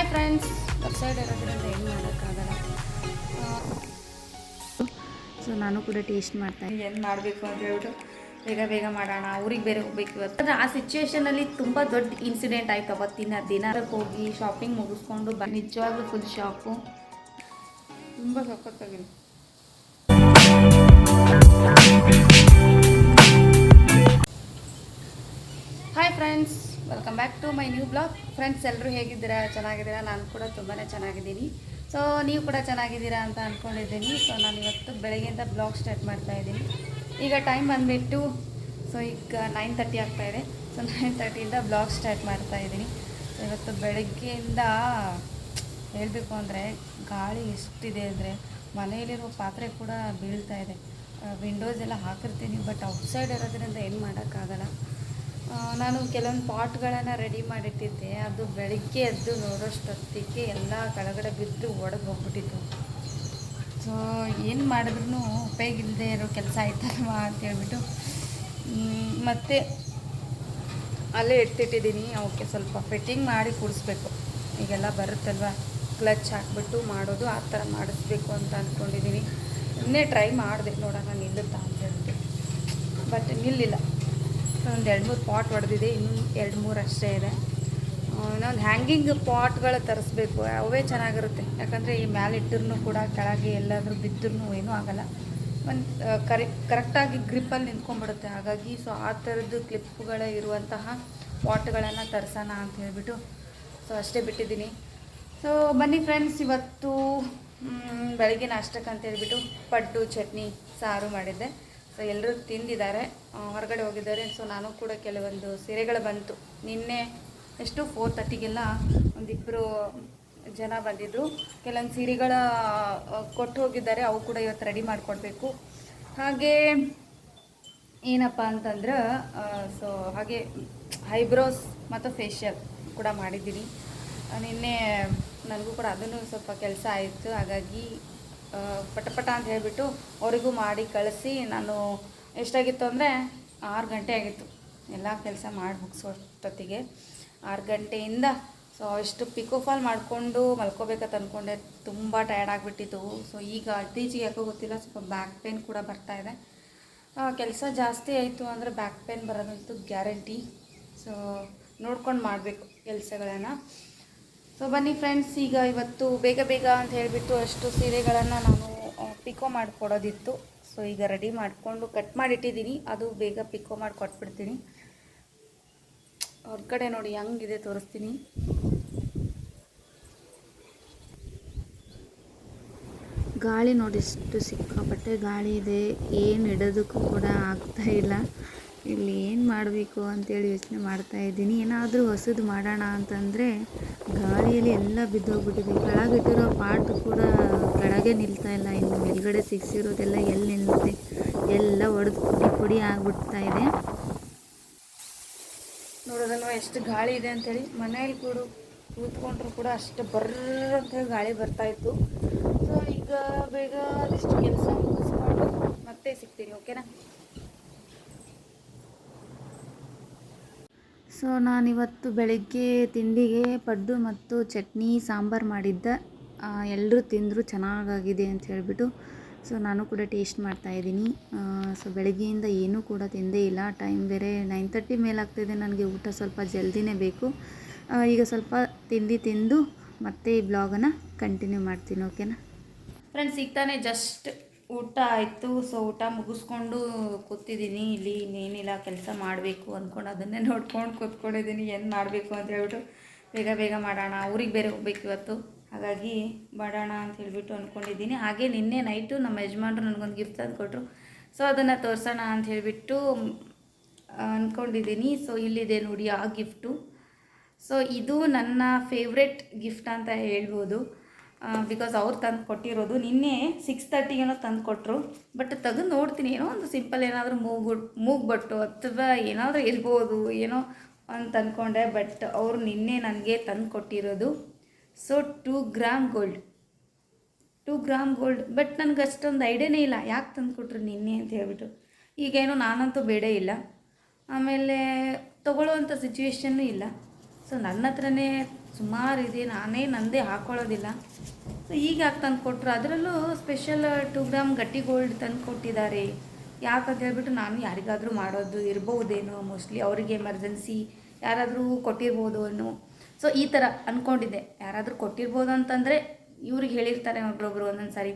Hi friends website ಇರೋದ್ರಿಂದ ಏನು ಮಾಡೋಕ್ಕಾಗಲ್ಲ. ಸೊ ನಾನು ಕೂಡ ಟೇಸ್ಟ್ ಮಾಡ್ತೇನೆ ಏನು ಮಾಡಬೇಕು ಅಂತ ಹೇಳ್ಬಿಟ್ಟು ಬೇಗ ಬೇಗ ಮಾಡೋಣ. ಊರಿಗೆ ಬೇರೆ ಹೋಗ್ಬೇಕು ಇವತ್ತು. ಆದರೆ ಆ ಸಿಚುವೇಷನಲ್ಲಿ ತುಂಬ ದೊಡ್ಡ ಇನ್ಸಿಡೆಂಟ್ ಆಯ್ತು ಅವತ್ತಿನ ದಿನ. ಹೋಗಿ ಶಾಪಿಂಗ್ ಮುಗಿಸ್ಕೊಂಡು ಬ. ನಿಜವಾಗ್ಲೂ ಫುಲ್ ಶಾಪು ತುಂಬ ಸಖತ್ತಾಗಿದೆ. Hi friends welcome back to my new blog friends ಎಲ್ಲರೂ ಹೇಗಿದ್ದೀರಾ? ಚೆನ್ನಾಗಿದ್ದೀರಾ? ನಾನು ಕೂಡ ತುಂಬಾ ಚೆನ್ನಾಗಿದ್ದೀನಿ. ಸೊ ನೀವು ಕೂಡ ಚೆನ್ನಾಗಿದ್ದೀರಾ ಅಂತ ಅಂದ್ಕೊಂಡಿದ್ದೀನಿ ಸೊ ನಾನು ಇವತ್ತು ಬೆಳಗ್ಗೆಯಿಂದ ಬ್ಲಾಗ್ ಸ್ಟಾರ್ಟ್ ಮಾಡ್ತಾ ಇದ್ದೀನಿ. ಈಗ ಟೈಮ್ ಬಂದುಬಿಟ್ಟು ಸೊ ಈಗ ನೈನ್ ತರ್ಟಿ ಆಗ್ತಾಯಿದೆ ಸೊ ನೈನ್ ತರ್ಟಿಯಿಂದ ಬ್ಲಾಗ್ ಸ್ಟಾರ್ಟ್ ಮಾಡ್ತಾ ಇದ್ದೀನಿ. ಸೊ ಇವತ್ತು ಬೆಳಗ್ಗೆಯಿಂದ ಹೇಳಬೇಕು ಅಂದರೆ, ಗಾಳಿ ಎಷ್ಟಿದೆ ಅಂದರೆ, ಮನೆಯಲ್ಲಿರೋ ಪಾತ್ರೆ ಕೂಡ ಬೀಳ್ತಾ ಇದೆ. ವಿಂಡೋಸ್ ಎಲ್ಲ ಹಾಕಿರ್ತೀನಿ ಬಟ್ ಔಟ್ಸೈಡ್ ಇರೋದ್ರಿಂದ ಏನು ಮಾಡೋಕ್ಕಾಗಲ್ಲ. ನಾನು ಕೆಲವೊಂದು ಪಾಟ್ಗಳನ್ನು ರೆಡಿ ಮಾಡಿಟ್ಟಿದ್ದೆ. ಅದು ಬೆಳಗ್ಗೆ ಎದ್ದು ನೋಡೋಷ್ಟೊತ್ತಿಗೆ ಎಲ್ಲ ಕೆಳಗಡೆ ಬಿದ್ದು ಒಡೆದು ಹೋಗ್ಬಿಟ್ಟಿತ್ತು. ಸೊ ಏನು ಮಾಡಿದ್ರೂ ಉಪಯೋಗ ಇಲ್ಲದೆ ಇರೋ ಕೆಲಸ ಆಯ್ತಲ್ವಾ ಅಂತ ಹೇಳ್ಬಿಟ್ಟು ಮ್, ಮತ್ತೆ ಅಲ್ಲೇ ಎತ್ತಿಟ್ಟಿದ್ದೀನಿ ಅವಕ್ಕೆ ಸ್ವಲ್ಪ ಫಿಟ್ಟಿಂಗ್ ಮಾಡಿ ಕೂಡಿಸ್ಬೇಕು. ಈಗೆಲ್ಲ ಬರುತ್ತಲ್ವ? ಕ್ಲಚ್ ಹಾಕ್ಬಿಟ್ಟು ಮಾಡೋದು ಆ ಥರ ಮಾಡಿಸ್ಬೇಕು ಅಂತ ಅಂದ್ಕೊಂಡಿದ್ದೀನಿ ಇನ್ನೇ ಟ್ರೈ ಮಾಡಿದೆ ನೋಡೋಣ ನಿಲ್ಲುತ್ತಾ ಅಂತ ಹೇಳ್ಬಿಟ್ಟು. ಬಟ್ ನಿಲ್ಲಿಲ್ಲ. ಒಂದು ಎರಡು ಮೂರು ಪಾಟ್ ಹೊಡೆದಿದೆ ಇನ್ನೂ ಎರಡು ಮೂರು ಅಷ್ಟೇ ಇದೆ. ಇನ್ನೊಂದು ಹ್ಯಾಂಗಿಂಗ್ ಪಾಟ್ಗಳು ತರಿಸ್ಬೇಕು, ಅವೇ ಚೆನ್ನಾಗಿರುತ್ತೆ. ಯಾಕಂದರೆ ಈ ಮೇಲೆ ಇಟ್ಟರೂ ಕೂಡ ಕೆಳಗೆ ಎಲ್ಲಾದರೂ ಬಿದ್ದರೂ ಏನೂ ಆಗಲ್ಲ. ಒಂದು ಕರೆ ಕರೆಕ್ಟಾಗಿ ಗ್ರಿಪ್ಪಲ್ಲಿ ನಿಂತ್ಕೊಂಡ್ಬಿಡುತ್ತೆ. ಹಾಗಾಗಿ ಸೊ ಆ ಥರದ್ದು ಕ್ಲಿಪ್ಗಳ ಇರುವಂತಹ ಪಾಟ್ಗಳನ್ನು ತರಿಸೋಣ ಅಂತ ಹೇಳಿಬಿಟ್ಟು ಸೊ ಅಷ್ಟೇ ಬಿಟ್ಟಿದ್ದೀನಿ. ಸೊ ಬನ್ನಿ ಫ್ರೆಂಡ್ಸ್ ಇವತ್ತು ಬೆಳಗ್ಗೆ ನಾಷ್ಟಕ್ಕೆ ಅಂತ ಹೇಳಿಬಿಟ್ಟು ಪಡ್ಡು, ಚಟ್ನಿ, ಸಾರು ಮಾಡಿದ್ದೆ. ಸೊ ಎಲ್ಲರೂ ತಿಂದಿದ್ದಾರೆ. ಹೊರಗಡೆ ಹೋಗಿದ್ದಾರೆ. ಸೊ ನಾನು ಕೂಡ ಕೆಲವೊಂದು ಸೀರೆಗಳು ಬಂತು. ನಿನ್ನೆ ಎಷ್ಟು ಫೋರ್ ತರ್ಟಿಗೆಲ್ಲ ಒಂದಿಬ್ಬರು ಜನ ಬಂದಿದ್ದರು ಕೆಲವೊಂದು ಸೀರೆಗಳ ಕೊಟ್ಟು ಹೋಗಿದ್ದಾರೆ. ಅವು ಕೂಡ ಇವತ್ತು ರೆಡಿ ಮಾಡಿಕೊಡ್ಬೇಕು. ಹಾಗೆ ಏನಪ್ಪ ಅಂತಂದ್ರೆ ಸೊ ಹಾಗೆ ಐಬ್ರೋಸ್ ಮತ್ತು ಫೇಶಿಯಲ್ ಕೂಡ ಮಾಡಿದ್ದೀನಿ. ನಿನ್ನೆ ನನಗೂ ಕೂಡ ಅದನ್ನು ಸ್ವಲ್ಪ ಕೆಲಸ ಆಯಿತು. ಹಾಗಾಗಿ ಆ, ಪಟ ಪಟ ಅಂತ ಹೇಳಿಬಿಟ್ಟು ಅವರಿಗೂ ಮಾಡಿ ಕಳಿಸಿ. ನಾನು ಎಷ್ಟಾಗಿತ್ತು ಅಂದರೆ ಆರು ಗಂಟೆ ಆಗಿತ್ತು. ಎಲ್ಲ ಕೆಲಸ ಮಾಡಿ ಮುಗಿಸೋಷ್ಟೊತ್ತಿಗೆ. ಆರು ಗಂಟೆಯಿಂದ ಸೊ ಅಷ್ಟು ಪಿಕೋಫಾಲ್ ಮಾಡಿಕೊಂಡು ಮಲ್ಕೋಬೇಕಂತ ಅಂದ್ಕೊಂಡೆ ತುಂಬ ಟಯರ್ಡ್ ಆಗಿಬಿಟ್ಟಿತ್ತು. ಸೊ ಈಗ ಇತ್ತೀಚೆಗೆ ಯಾಕೋ ಗೊತ್ತಿಲ್ಲ. ಸ್ವಲ್ಪ ಬ್ಯಾಕ್ ಪೇನ್ ಕೂಡ ಬರ್ತಾ ಇದೆ. ಕೆಲಸ ಜಾಸ್ತಿ ಆಯಿತು ಅಂದರೆ ಬ್ಯಾಕ್ ಪೇನ್ ಬರೋದಂತೂ ಗ್ಯಾರಂಟಿ ಸೊ ನೋಡ್ಕೊಂಡು ಮಾಡಬೇಕು ಕೆಲಸಗಳನ್ನು. ಸೊ ಬನ್ನಿ ಫ್ರೆಂಡ್ಸ್ ಈಗ ಇವತ್ತು ಬೇಗ ಬೇಗ ಅಂತ ಹೇಳಿಬಿಟ್ಟು ಅಷ್ಟು ಸೀರೆಗಳನ್ನು ನಾನು ಪಿಕೋ ಮಾಡಿಕೊಡೋದಿತ್ತು. ಸೊ ಈಗ ರೆಡಿ ಮಾಡಿಕೊಂಡು ಕಟ್ ಮಾಡಿಟ್ಟಿದ್ದೀನಿ. ಅದು ಬೇಗ ಪಿಕೋ ಮಾಡಿ ಕೊಟ್ಬಿಡ್ತೀನಿ. ಹೊರಗಡೆ ನೋಡಿ ಹೆಂಗಿದೆ ತೋರಿಸ್ತೀನಿ. ಗಾಳಿ ನೋಡಿ ಎಷ್ಟು ಸಿಕ್ಕಾಪಟ್ಟೆ ಗಾಳಿ ಇದೆ. ಏನು ಇಡೋದಕ್ಕೂ ಕೂಡ ಆಗ್ತಾ ಇಲ್ಲ. ಇಲ್ಲಿ ಏನು ಮಾಡಬೇಕು ಅಂತೇಳಿ ಯೋಚನೆ ಮಾಡ್ತಾ ಇದ್ದೀನಿ. ಏನಾದರೂ ಹೊಸದು ಮಾಡೋಣ ಅಂತಂದರೆ ಗಾಳಿಯಲ್ಲಿ ಎಲ್ಲ ಬಿದ್ದೋಗ್ಬಿಟ್ಟಿದೆ. ಕೆಳಗಿಟ್ಟಿರೋ ಪಾಟ್ ಕೂಡ ಕೆಳಗೆ ನಿಲ್ತಾ ಇಲ್ಲ. ಇನ್ನು ಮೇಲ್ಗಡೆ ಸಿಕ್ಸಿರೋದೆಲ್ಲ ಎಲ್ಲಿ ನಿಲ್ಲುತ್ತೆ ಎಲ್ಲ ಒಡೆದು ಪುಡಿ ಪುಡಿ ಆಗಿಬಿಡ್ತಾ ಇದೆ. ನೋಡೋದಲ್ವ ಎಷ್ಟು ಗಾಳಿ ಇದೆ ಅಂತೇಳಿ. ಮನೇಲಿ ಕೂಡ ಕೂತ್ಕೊಂಡ್ರು ಕೂಡ ಅಷ್ಟು ಬರ್ರ ಅಂತೇಳಿ ಗಾಳಿ ಬರ್ತಾಯಿತ್ತು ಸೊ ಈಗ ಬೇಗ ಅದೆಷ್ಟು ಕೆಲಸ ಮುಗಿಸ್ಕೊಂಡು ಮತ್ತೆ ಸಿಗ್ತೀನಿ ಓಕೆನಾ ಸೊ ನಾನಿವತ್ತು ಬೆಳಗ್ಗೆ ತಿಂಡಿಗೆ ಪಡ್ಡು ಮತ್ತು ಚಟ್ನಿ, ಸಾಂಬಾರು ಮಾಡಿದ್ದೆ. ಎಲ್ಲರೂ ತಿಂದರು, ಚೆನ್ನಾಗಾಗಿದೆ ಅಂತ ಹೇಳಿಬಿಟ್ಟು. ಸೊ ನಾನು ಕೂಡ ಟೇಸ್ಟ್ ಮಾಡ್ತಾ ಇದ್ದೀನಿ. ಸೊ ಬೆಳಗ್ಗೆಯಿಂದ ಏನೂ ಕೂಡ ತಿಂದೇ ಇಲ್ಲ. ಟೈಮ್ ಬೇರೆ ನೈನ್ ತರ್ಟಿ ಮೇಲಾಗ್ತಿದೆ. ನನಗೆ ಊಟ ಸ್ವಲ್ಪ ಜಲ್ದಿನೇ ಬೇಕು. ಈಗ ಸ್ವಲ್ಪ ತಿಂಡಿ ತಿಂದು ಮತ್ತೆ ಈ ಬ್ಲಾಗನ್ನು ಕಂಟಿನ್ಯೂ ಮಾಡ್ತೀನಿ, ಓಕೆನಾ? ಫ್ರೆಂಡ್ಸ್ ಈಗ ತಾನೇ ಜಸ್ಟ್ ಊಟ ಆಯಿತು ಸೊ ಊಟ ಮುಗಿಸ್ಕೊಂಡು ಕೂತಿದ್ದೀನಿ. ಇಲ್ಲಿ ಇನ್ನೇನಿಲ್ಲ, ಕೆಲಸ ಮಾಡಬೇಕು ಅಂದ್ಕೊಂಡು ಅದನ್ನೇ ನೋಡ್ಕೊಂಡು ಕೂತ್ಕೊಂಡಿದ್ದೀನಿ. ಏನು ಮಾಡಬೇಕು ಅಂತ ಹೇಳ್ಬಿಟ್ಟು ಬೇಗ ಬೇಗ ಮಾಡೋಣ. ಊರಿಗೆ ಬೇರೆ ಹೋಗ್ಬೇಕು ಇವತ್ತು. ಹಾಗಾಗಿ ಮಾಡೋಣ ಅಂತ ಹೇಳಿಬಿಟ್ಟು ಅಂದ್ಕೊಂಡಿದ್ದೀನಿ ಹಾಗೆ ನಿನ್ನೆ ನೈಟು ನಮ್ಮ ಯಜಮಾನ್ರು ನನಗೊಂದು ಗಿಫ್ಟ್ ತಂದು ಕೊಟ್ಟರು ಸೊ ಅದನ್ನು ತೋರಿಸೋಣ ಅಂತ ಹೇಳಿಬಿಟ್ಟು ಅಂದ್ಕೊಂಡಿದ್ದೀನಿ ಸೊ ಇಲ್ಲಿದೆ ನೋಡಿ ಆ ಗಿಫ್ಟು ಸೊ ಇದು ನನ್ನ ಫೇವ್ರೆಟ್ ಗಿಫ್ಟ್ ಅಂತ ಹೇಳ್ಬೋದು. ಬಿಕಾಸ್ ಅವ್ರು ತಂದು ಕೊಟ್ಟಿರೋದು. ನಿನ್ನೆ ಸಿಕ್ಸ್ ತರ್ಟಿಗೇನೋ ತಂದು ಕೊಟ್ಟರು ಬಟ್ ತೆಗೆದು ನೋಡ್ತೀನಿ. ಏನೋ ಒಂದು ಸಿಂಪಲ್ ಏನಾದರೂ ಮೂಗು ಬಟ್ಟು ಅಥವಾ ಏನಾದರೂ ಇರ್ಬೋದು, ಏನೋ ಅಂತ ಅಂದ್ಕೊಂಡೆ ಬಟ್ ಅವರು ನಿನ್ನೆ ನನಗೆ ತಂದು ಕೊಟ್ಟಿರೋದು. So two gram gold two gram gold but ನನಗೆ ಅಷ್ಟೊಂದು ಐಡಿಯಾನೇ ಇಲ್ಲ. ಯಾಕೆ ತಂದು ಕೊಟ್ಟರು ನಿನ್ನೆ ಅಂತ ಹೇಳ್ಬಿಟ್ಟು. ಈಗೇನೋ ನಾನಂತೂ ಬೇಡೇ ಇಲ್ಲ. ಆಮೇಲೆ ತೊಗೊಳ್ಳೋವಂಥ ಸಿಚುವೇಶನ್ನು ಇಲ್ಲ. ಸೊ ನನ್ನ ಹತ್ರನೇ ಸುಮಾರು ಇದೆ, ನಾನೇ ನಂದೇ ಹಾಕ್ಕೊಳ್ಳೋದಿಲ್ಲ ಸೊ ಈಗ ಯಾಕೆ ತಂದು ಕೊಟ್ಟರು ಅದರಲ್ಲೂ ಸ್ಪೆಷಲ್ ಟು ಗ್ರಾಮ್ ಗಟ್ಟಿ ಗೋಲ್ಡ್ ತಂದು ಕೊಟ್ಟಿದ್ದಾರೆ. ಯಾಕಂತ ಹೇಳ್ಬಿಟ್ಟು ನಾನು ಯಾರಿಗಾದರೂ ಮಾಡೋದು ಇರ್ಬೋದೇನೋ ಮೋಸ್ಟ್ಲಿ ಅವರಿಗೆ ಎಮರ್ಜೆನ್ಸಿ ಯಾರಾದರೂ ಕೊಟ್ಟಿರ್ಬೋದು ಅನ್ನೋ. ಸೊ ಈ ಥರ ಅಂದ್ಕೊಂಡಿದ್ದೆ ಯಾರಾದರೂ ಕೊಟ್ಟಿರ್ಬೋದು ಅಂತಂದರೆ ಇವ್ರಿಗೆ ಹೇಳಿರ್ತಾರೆ ಒಬ್ರೊಬ್ರು ಒಂದೊಂದು ಸಾರಿ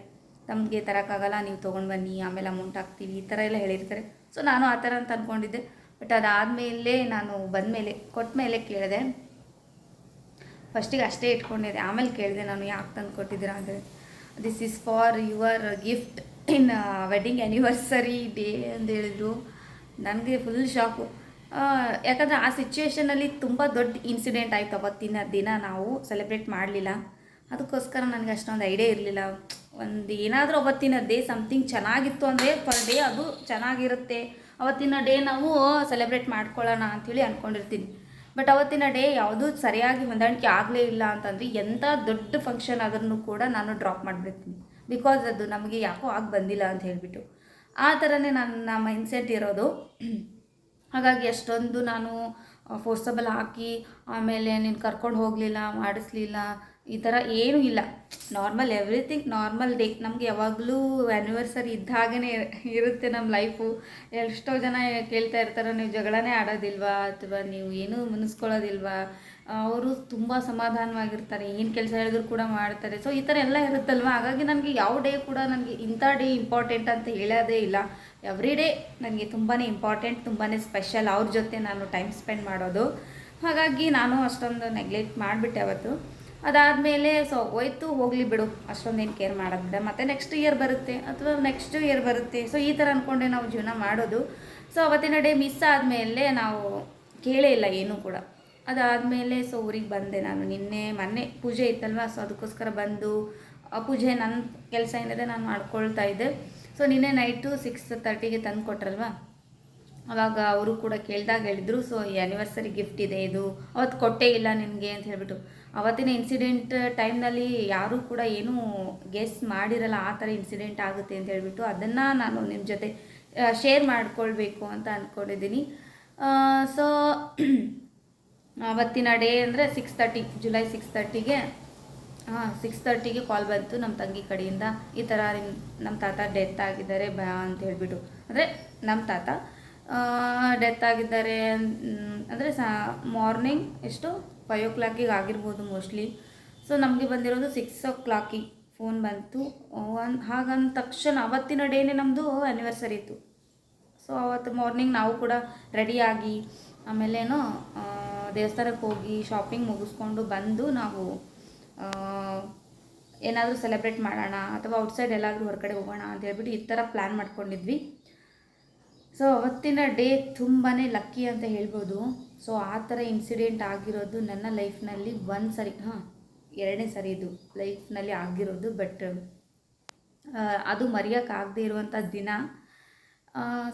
ತಮಗೆ ತರೋಕ್ಕಾಗಲ್ಲ, ನೀವು ತೊಗೊಂಡು ಬನ್ನಿ, ಆಮೇಲೆ ಅಮೌಂಟ್ ಹಾಕ್ತೀವಿ, ಈ ಥರ ಎಲ್ಲ ಹೇಳಿರ್ತಾರೆ. ಸೊ ನಾನು ಆ ಥರ ಅಂತ ಅಂದ್ಕೊಂಡಿದ್ದೆ ಬಟ್ ಅದಾದಮೇಲೆ ನಾನು ಬಂದಮೇಲೆ ಕೊಟ್ಟ ಮೇಲೆ ಕೇಳಿದೆ. ಫಸ್ಟಿಗೆ ಅಷ್ಟೇ ಇಟ್ಕೊಂಡಿದ್ದೆ. ಆಮೇಲೆ ಕೇಳಿದೆ, ನಾನು ಯಾಕೆ ತಂದು ಕೊಟ್ಟಿದ್ದೀರಾ? ಅಂದರೆ this is for your gift in wedding anniversary day ಅಂತ ಹೇಳಿದ್ರು. ನನಗೆ ಫುಲ್ ಶಾಕು ಯಾಕಂದರೆ ಆ ಸಿಚುವೇಷನಲ್ಲಿ ತುಂಬ ದೊಡ್ಡ ಇನ್ಸಿಡೆಂಟ್ ಆಯಿತು ಅವತ್ತಿನ ದಿನ. ನಾವು ಸೆಲೆಬ್ರೇಟ್ ಮಾಡಲಿಲ್ಲ. ಅದಕ್ಕೋಸ್ಕರ ನನಗೆ ಅಷ್ಟೊಂದು ಐಡಿಯಾ ಇರಲಿಲ್ಲ. ಒಂದು ಏನಾದರೂ ಅವತ್ತಿನ ಡೇ ಸಮಥಿಂಗ್ ಚೆನ್ನಾಗಿತ್ತು ಅಂದರೆ ಪರ್ ಡೇ ಅದು ಚೆನ್ನಾಗಿರುತ್ತೆ. ಅವತ್ತಿನ ಡೇ ನಾವು ಸೆಲೆಬ್ರೇಟ್ ಮಾಡ್ಕೊಳ್ಳೋಣ ಅಂಥೇಳಿ ಅಂದ್ಕೊಂಡಿರ್ತೀನಿ ಬಟ್ ಅವತ್ತಿನ ಡೇ ಯಾವುದೂ ಸರಿಯಾಗಿ ಹೊಂದಾಣಿಕೆ ಆಗಲೇ ಇಲ್ಲ ಅಂತಂದರೆ ಎಂಥ ದೊಡ್ಡ ಫಂಕ್ಷನ್ ಆದ್ರೂ ಕೂಡ ನಾನು ಡ್ರಾಪ್ ಮಾಡಿಬಿಡ್ತೀನಿ. ಬಿಕಾಸ್ ಅದು ನಮಗೆ ಯಾಕೋ ಆಗಿ ಬಂದಿಲ್ಲ ಅಂತ ಹೇಳಿಬಿಟ್ಟು. ಆ ಥರನೇ ನನ್ನ ಮೈಂಡ್ಸೆಟ್ ಇರೋದು. ಹಾಗಾಗಿ ಅಷ್ಟೊಂದು ನಾನು ಫೋರ್ಸಬಲ್ ಹಾಕಿ, ಆಮೇಲೆ ನೀನು ಕರ್ಕೊಂಡು ಹೋಗಲಿಲ್ಲ, ಮಾಡಿಸ್ಲಿಲ್ಲ, ಈ ಥರ ಏನೂ ಇಲ್ಲ. ನಾರ್ಮಲ್ ಎವ್ರಿಥಿಂಗ್ ನಾರ್ಮಲ್ ಡೇ ನಮಗೆ ಯಾವಾಗಲೂ ಆ್ಯನಿವರ್ಸರಿ ಇದ್ದ ಹಾಗೇ ಇರುತ್ತೆ ನಮ್ಮ ಲೈಫು ಎಷ್ಟೋ ಜನ ಕೇಳ್ತಾ ಇರ್ತಾರೆ, ನೀವು ಜಗಳನೇ ಆಡೋದಿಲ್ವಾ? ಅಥವಾ ನೀವು ಏನೂ ಮುನಿಸ್ಕೊಳ್ಳೋದಿಲ್ವಾ? ಅವರು ತುಂಬ ಸಮಾಧಾನವಾಗಿರ್ತಾರೆ. ಏನು ಕೆಲಸ ಹೇಳಿದ್ರು ಕೂಡ ಮಾಡ್ತಾರೆ. ಸೊ ಈ ಥರ ಎಲ್ಲ ಇರುತ್ತಲ್ವ? ಹಾಗಾಗಿ ನನಗೆ ಯಾವ ಡೇ ಕೂಡ ನನಗೆ ಇಂಥ ಡೇ ಇಂಪಾರ್ಟೆಂಟ್ ಅಂತ ಹೇಳೋದೇ ಇಲ್ಲ. ಎವ್ರಿ ಡೇ ನನಗೆ ತುಂಬಾ ಇಂಪಾರ್ಟೆಂಟ್ ತುಂಬಾ ಸ್ಪೆಷಲ್ ಅವ್ರ ಜೊತೆ ನಾನು ಟೈಮ್ ಸ್ಪೆಂಡ್ ಮಾಡೋದು. ಹಾಗಾಗಿ ನಾನು ಅಷ್ಟೊಂದು ನೆಗ್ಲೆಕ್ಟ್ ಮಾಡಿಬಿಟ್ಟೆ ಅವತ್ತು. ಅದಾದಮೇಲೆ ಸೊ ಹೋಯ್ತು, ಹೋಗಲಿ ಬಿಡು, ಅಷ್ಟೊಂದೇನು ಕೇರ್ ಮಾಡೋದು ಬಿಡ ಮತ್ತು ನೆಕ್ಸ್ಟ್ ಇಯರ್ ಬರುತ್ತೆ, ಅಥವಾ ನೆಕ್ಸ್ಟ್ ಇಯರ್ ಬರುತ್ತೆ. ಸೊ ಈ ಥರ ಅಂದ್ಕೊಂಡೆ ನಾವು ಜೀವನ ಮಾಡೋದು. ಸೊ ಅವತ್ತಿನ ಡೇ ಮಿಸ್ ಆದಮೇಲೆ ನಾವು ಕೇಳೇ ಇಲ್ಲ ಏನೂ ಕೂಡ. ಅದಾದಮೇಲೆ ಸೊ ಊರಿಗೆ ಬಂದೆ ನಾನು. ನಿನ್ನೆ ಮೊನ್ನೆ ಪೂಜೆ ಇತ್ತಲ್ವ? ಸೊ ಅದಕ್ಕೋಸ್ಕರ ಬಂದು, ಆ ಪೂಜೆ ನನ್ನ ಕೆಲಸ ಏನಿದೆ ನಾನು ಮಾಡ್ಕೊಳ್ತಾ ಇದ್ದೆ. ಸೊ ನಿನ್ನೆ ನೈಟು ಸಿಕ್ಸ್ ತರ್ಟಿಗೆ ತಂದು ಕೊಟ್ರಲ್ವಾ? ಅವಾಗ ಅವರು ಕೂಡ ಕೇಳಿದಾಗ ಹೇಳಿದ್ರು ಸೊ ಈ ಆ್ಯನಿವರ್ಸರಿ ಗಿಫ್ಟ್ ಇದೆ ಇದು. ಅವತ್ತು ಕೊಟ್ಟೇ ಇಲ್ಲ ನಿನಗೆ, ಅಂತ ಹೇಳ್ಬಿಟ್ಟು. ಅವತ್ತಿನ ಇನ್ಸಿಡೆಂಟ್ ಟೈಮ್ನಲ್ಲಿ ಯಾರೂ ಕೂಡ ಏನೂ ಗೆಸ್ ಮಾಡಿರಲ್ಲ, ಆ ಥರ ಇನ್ಸಿಡೆಂಟ್ ಆಗುತ್ತೆ ಅಂತ ಹೇಳ್ಬಿಟ್ಟು. ಅದನ್ನು ನಾನು ನಿಮ್ಮ ಜೊತೆ ಶೇರ್ ಮಾಡಿಕೊಳ್ಬೇಕು ಅಂತ ಅಂದ್ಕೊಂಡಿದ್ದೀನಿ ಸೊ ಅವತ್ತಿನ ಡೇ ಅಂದರೆ ಸಿಕ್ಸ್ ತರ್ಟಿ ಜುಲೈ ಸಿಕ್ಸ್ ತರ್ಟಿಗೆ ಹಾಂ ಸಿಕ್ಸ್ ತರ್ಟಿಗೆ ಕಾಲ್ ಬಂತು. ನಮ್ಮ ತಂಗಿ ಕಡೆಯಿಂದ ಈ ಥರ ನಿಮ್ಮ ನಮ್ಮ ತಾತ ಡೆತ್ ಆಗಿದ್ದಾರೆ, ಬಾ ಅಂತ ಹೇಳಿಬಿಟ್ಟು. ಅಂದರೆ ನಮ್ಮ ತಾತ ಡೆತ್ ಆಗಿದ್ದಾರೆ ಅಂದರೆ ಸಾ ಮಾರ್ನಿಂಗ್ ಎಷ್ಟು? ಫೈವ್ ಓ ಕ್ಲಾಕಿಗೆ ಆಗಿರ್ಬೋದು ಮೋಸ್ಟ್ಲಿ ಸೊ ನಮಗೆ ಬಂದಿರೋದು ಸಿಕ್ಸ್ ಓ ಕ್ಲಾಕಿಗೆ ಫೋನ್ ಬಂತು. ಒನ್ ಹಾಗಂದ ತಕ್ಷಣ ಅವತ್ತಿನ ಡೇನೇ ನಮ್ಮದು ಆ್ಯನಿವರ್ಸರಿ ಇತ್ತು. ಸೊ ಅವತ್ತು ಮಾರ್ನಿಂಗ್ ನಾವು ಕೂಡ ರೆಡಿಯಾಗಿ ಆಮೇಲೇನೋ ದೇವಸ್ಥಾನಕ್ಕೆ ಹೋಗಿ ಶಾಪಿಂಗ್ ಮುಗಿಸ್ಕೊಂಡು ಬಂದು ನಾವು ಏನಾದರೂ ಸೆಲೆಬ್ರೇಟ್ ಮಾಡೋಣ ಅಥವಾ ಔಟ್ಸೈಡ್ ಎಲ್ಲಾದರೂ ಹೊರಗಡೆ ಹೋಗೋಣ ಅಂತ ಹೇಳ್ಬಿಟ್ಟು ಈ ಥರ ಪ್ಲ್ಯಾನ್ ಮಾಡ್ಕೊಂಡಿದ್ವಿ. ಸೊ ಅವತ್ತಿನ ಡೇ ತುಂಬಾ ಲಕ್ಕಿ ಅಂತ ಹೇಳ್ಬೋದು. ಸೊ ಆ ಥರ ಇನ್ಸಿಡೆಂಟ್ ಆಗಿರೋದು ನನ್ನ ಲೈಫ್ನಲ್ಲಿ ಒಂದು ಸರಿ, ಹಾಂ, ಎರಡನೇ ಸರಿ ಇದು ಲೈಫ್ನಲ್ಲಿ ಆಗಿರೋದು. ಬಟ್ ಅದು ಮರೆಯೋಕ್ಕಾಗದೇ ಇರುವಂಥ ದಿನ.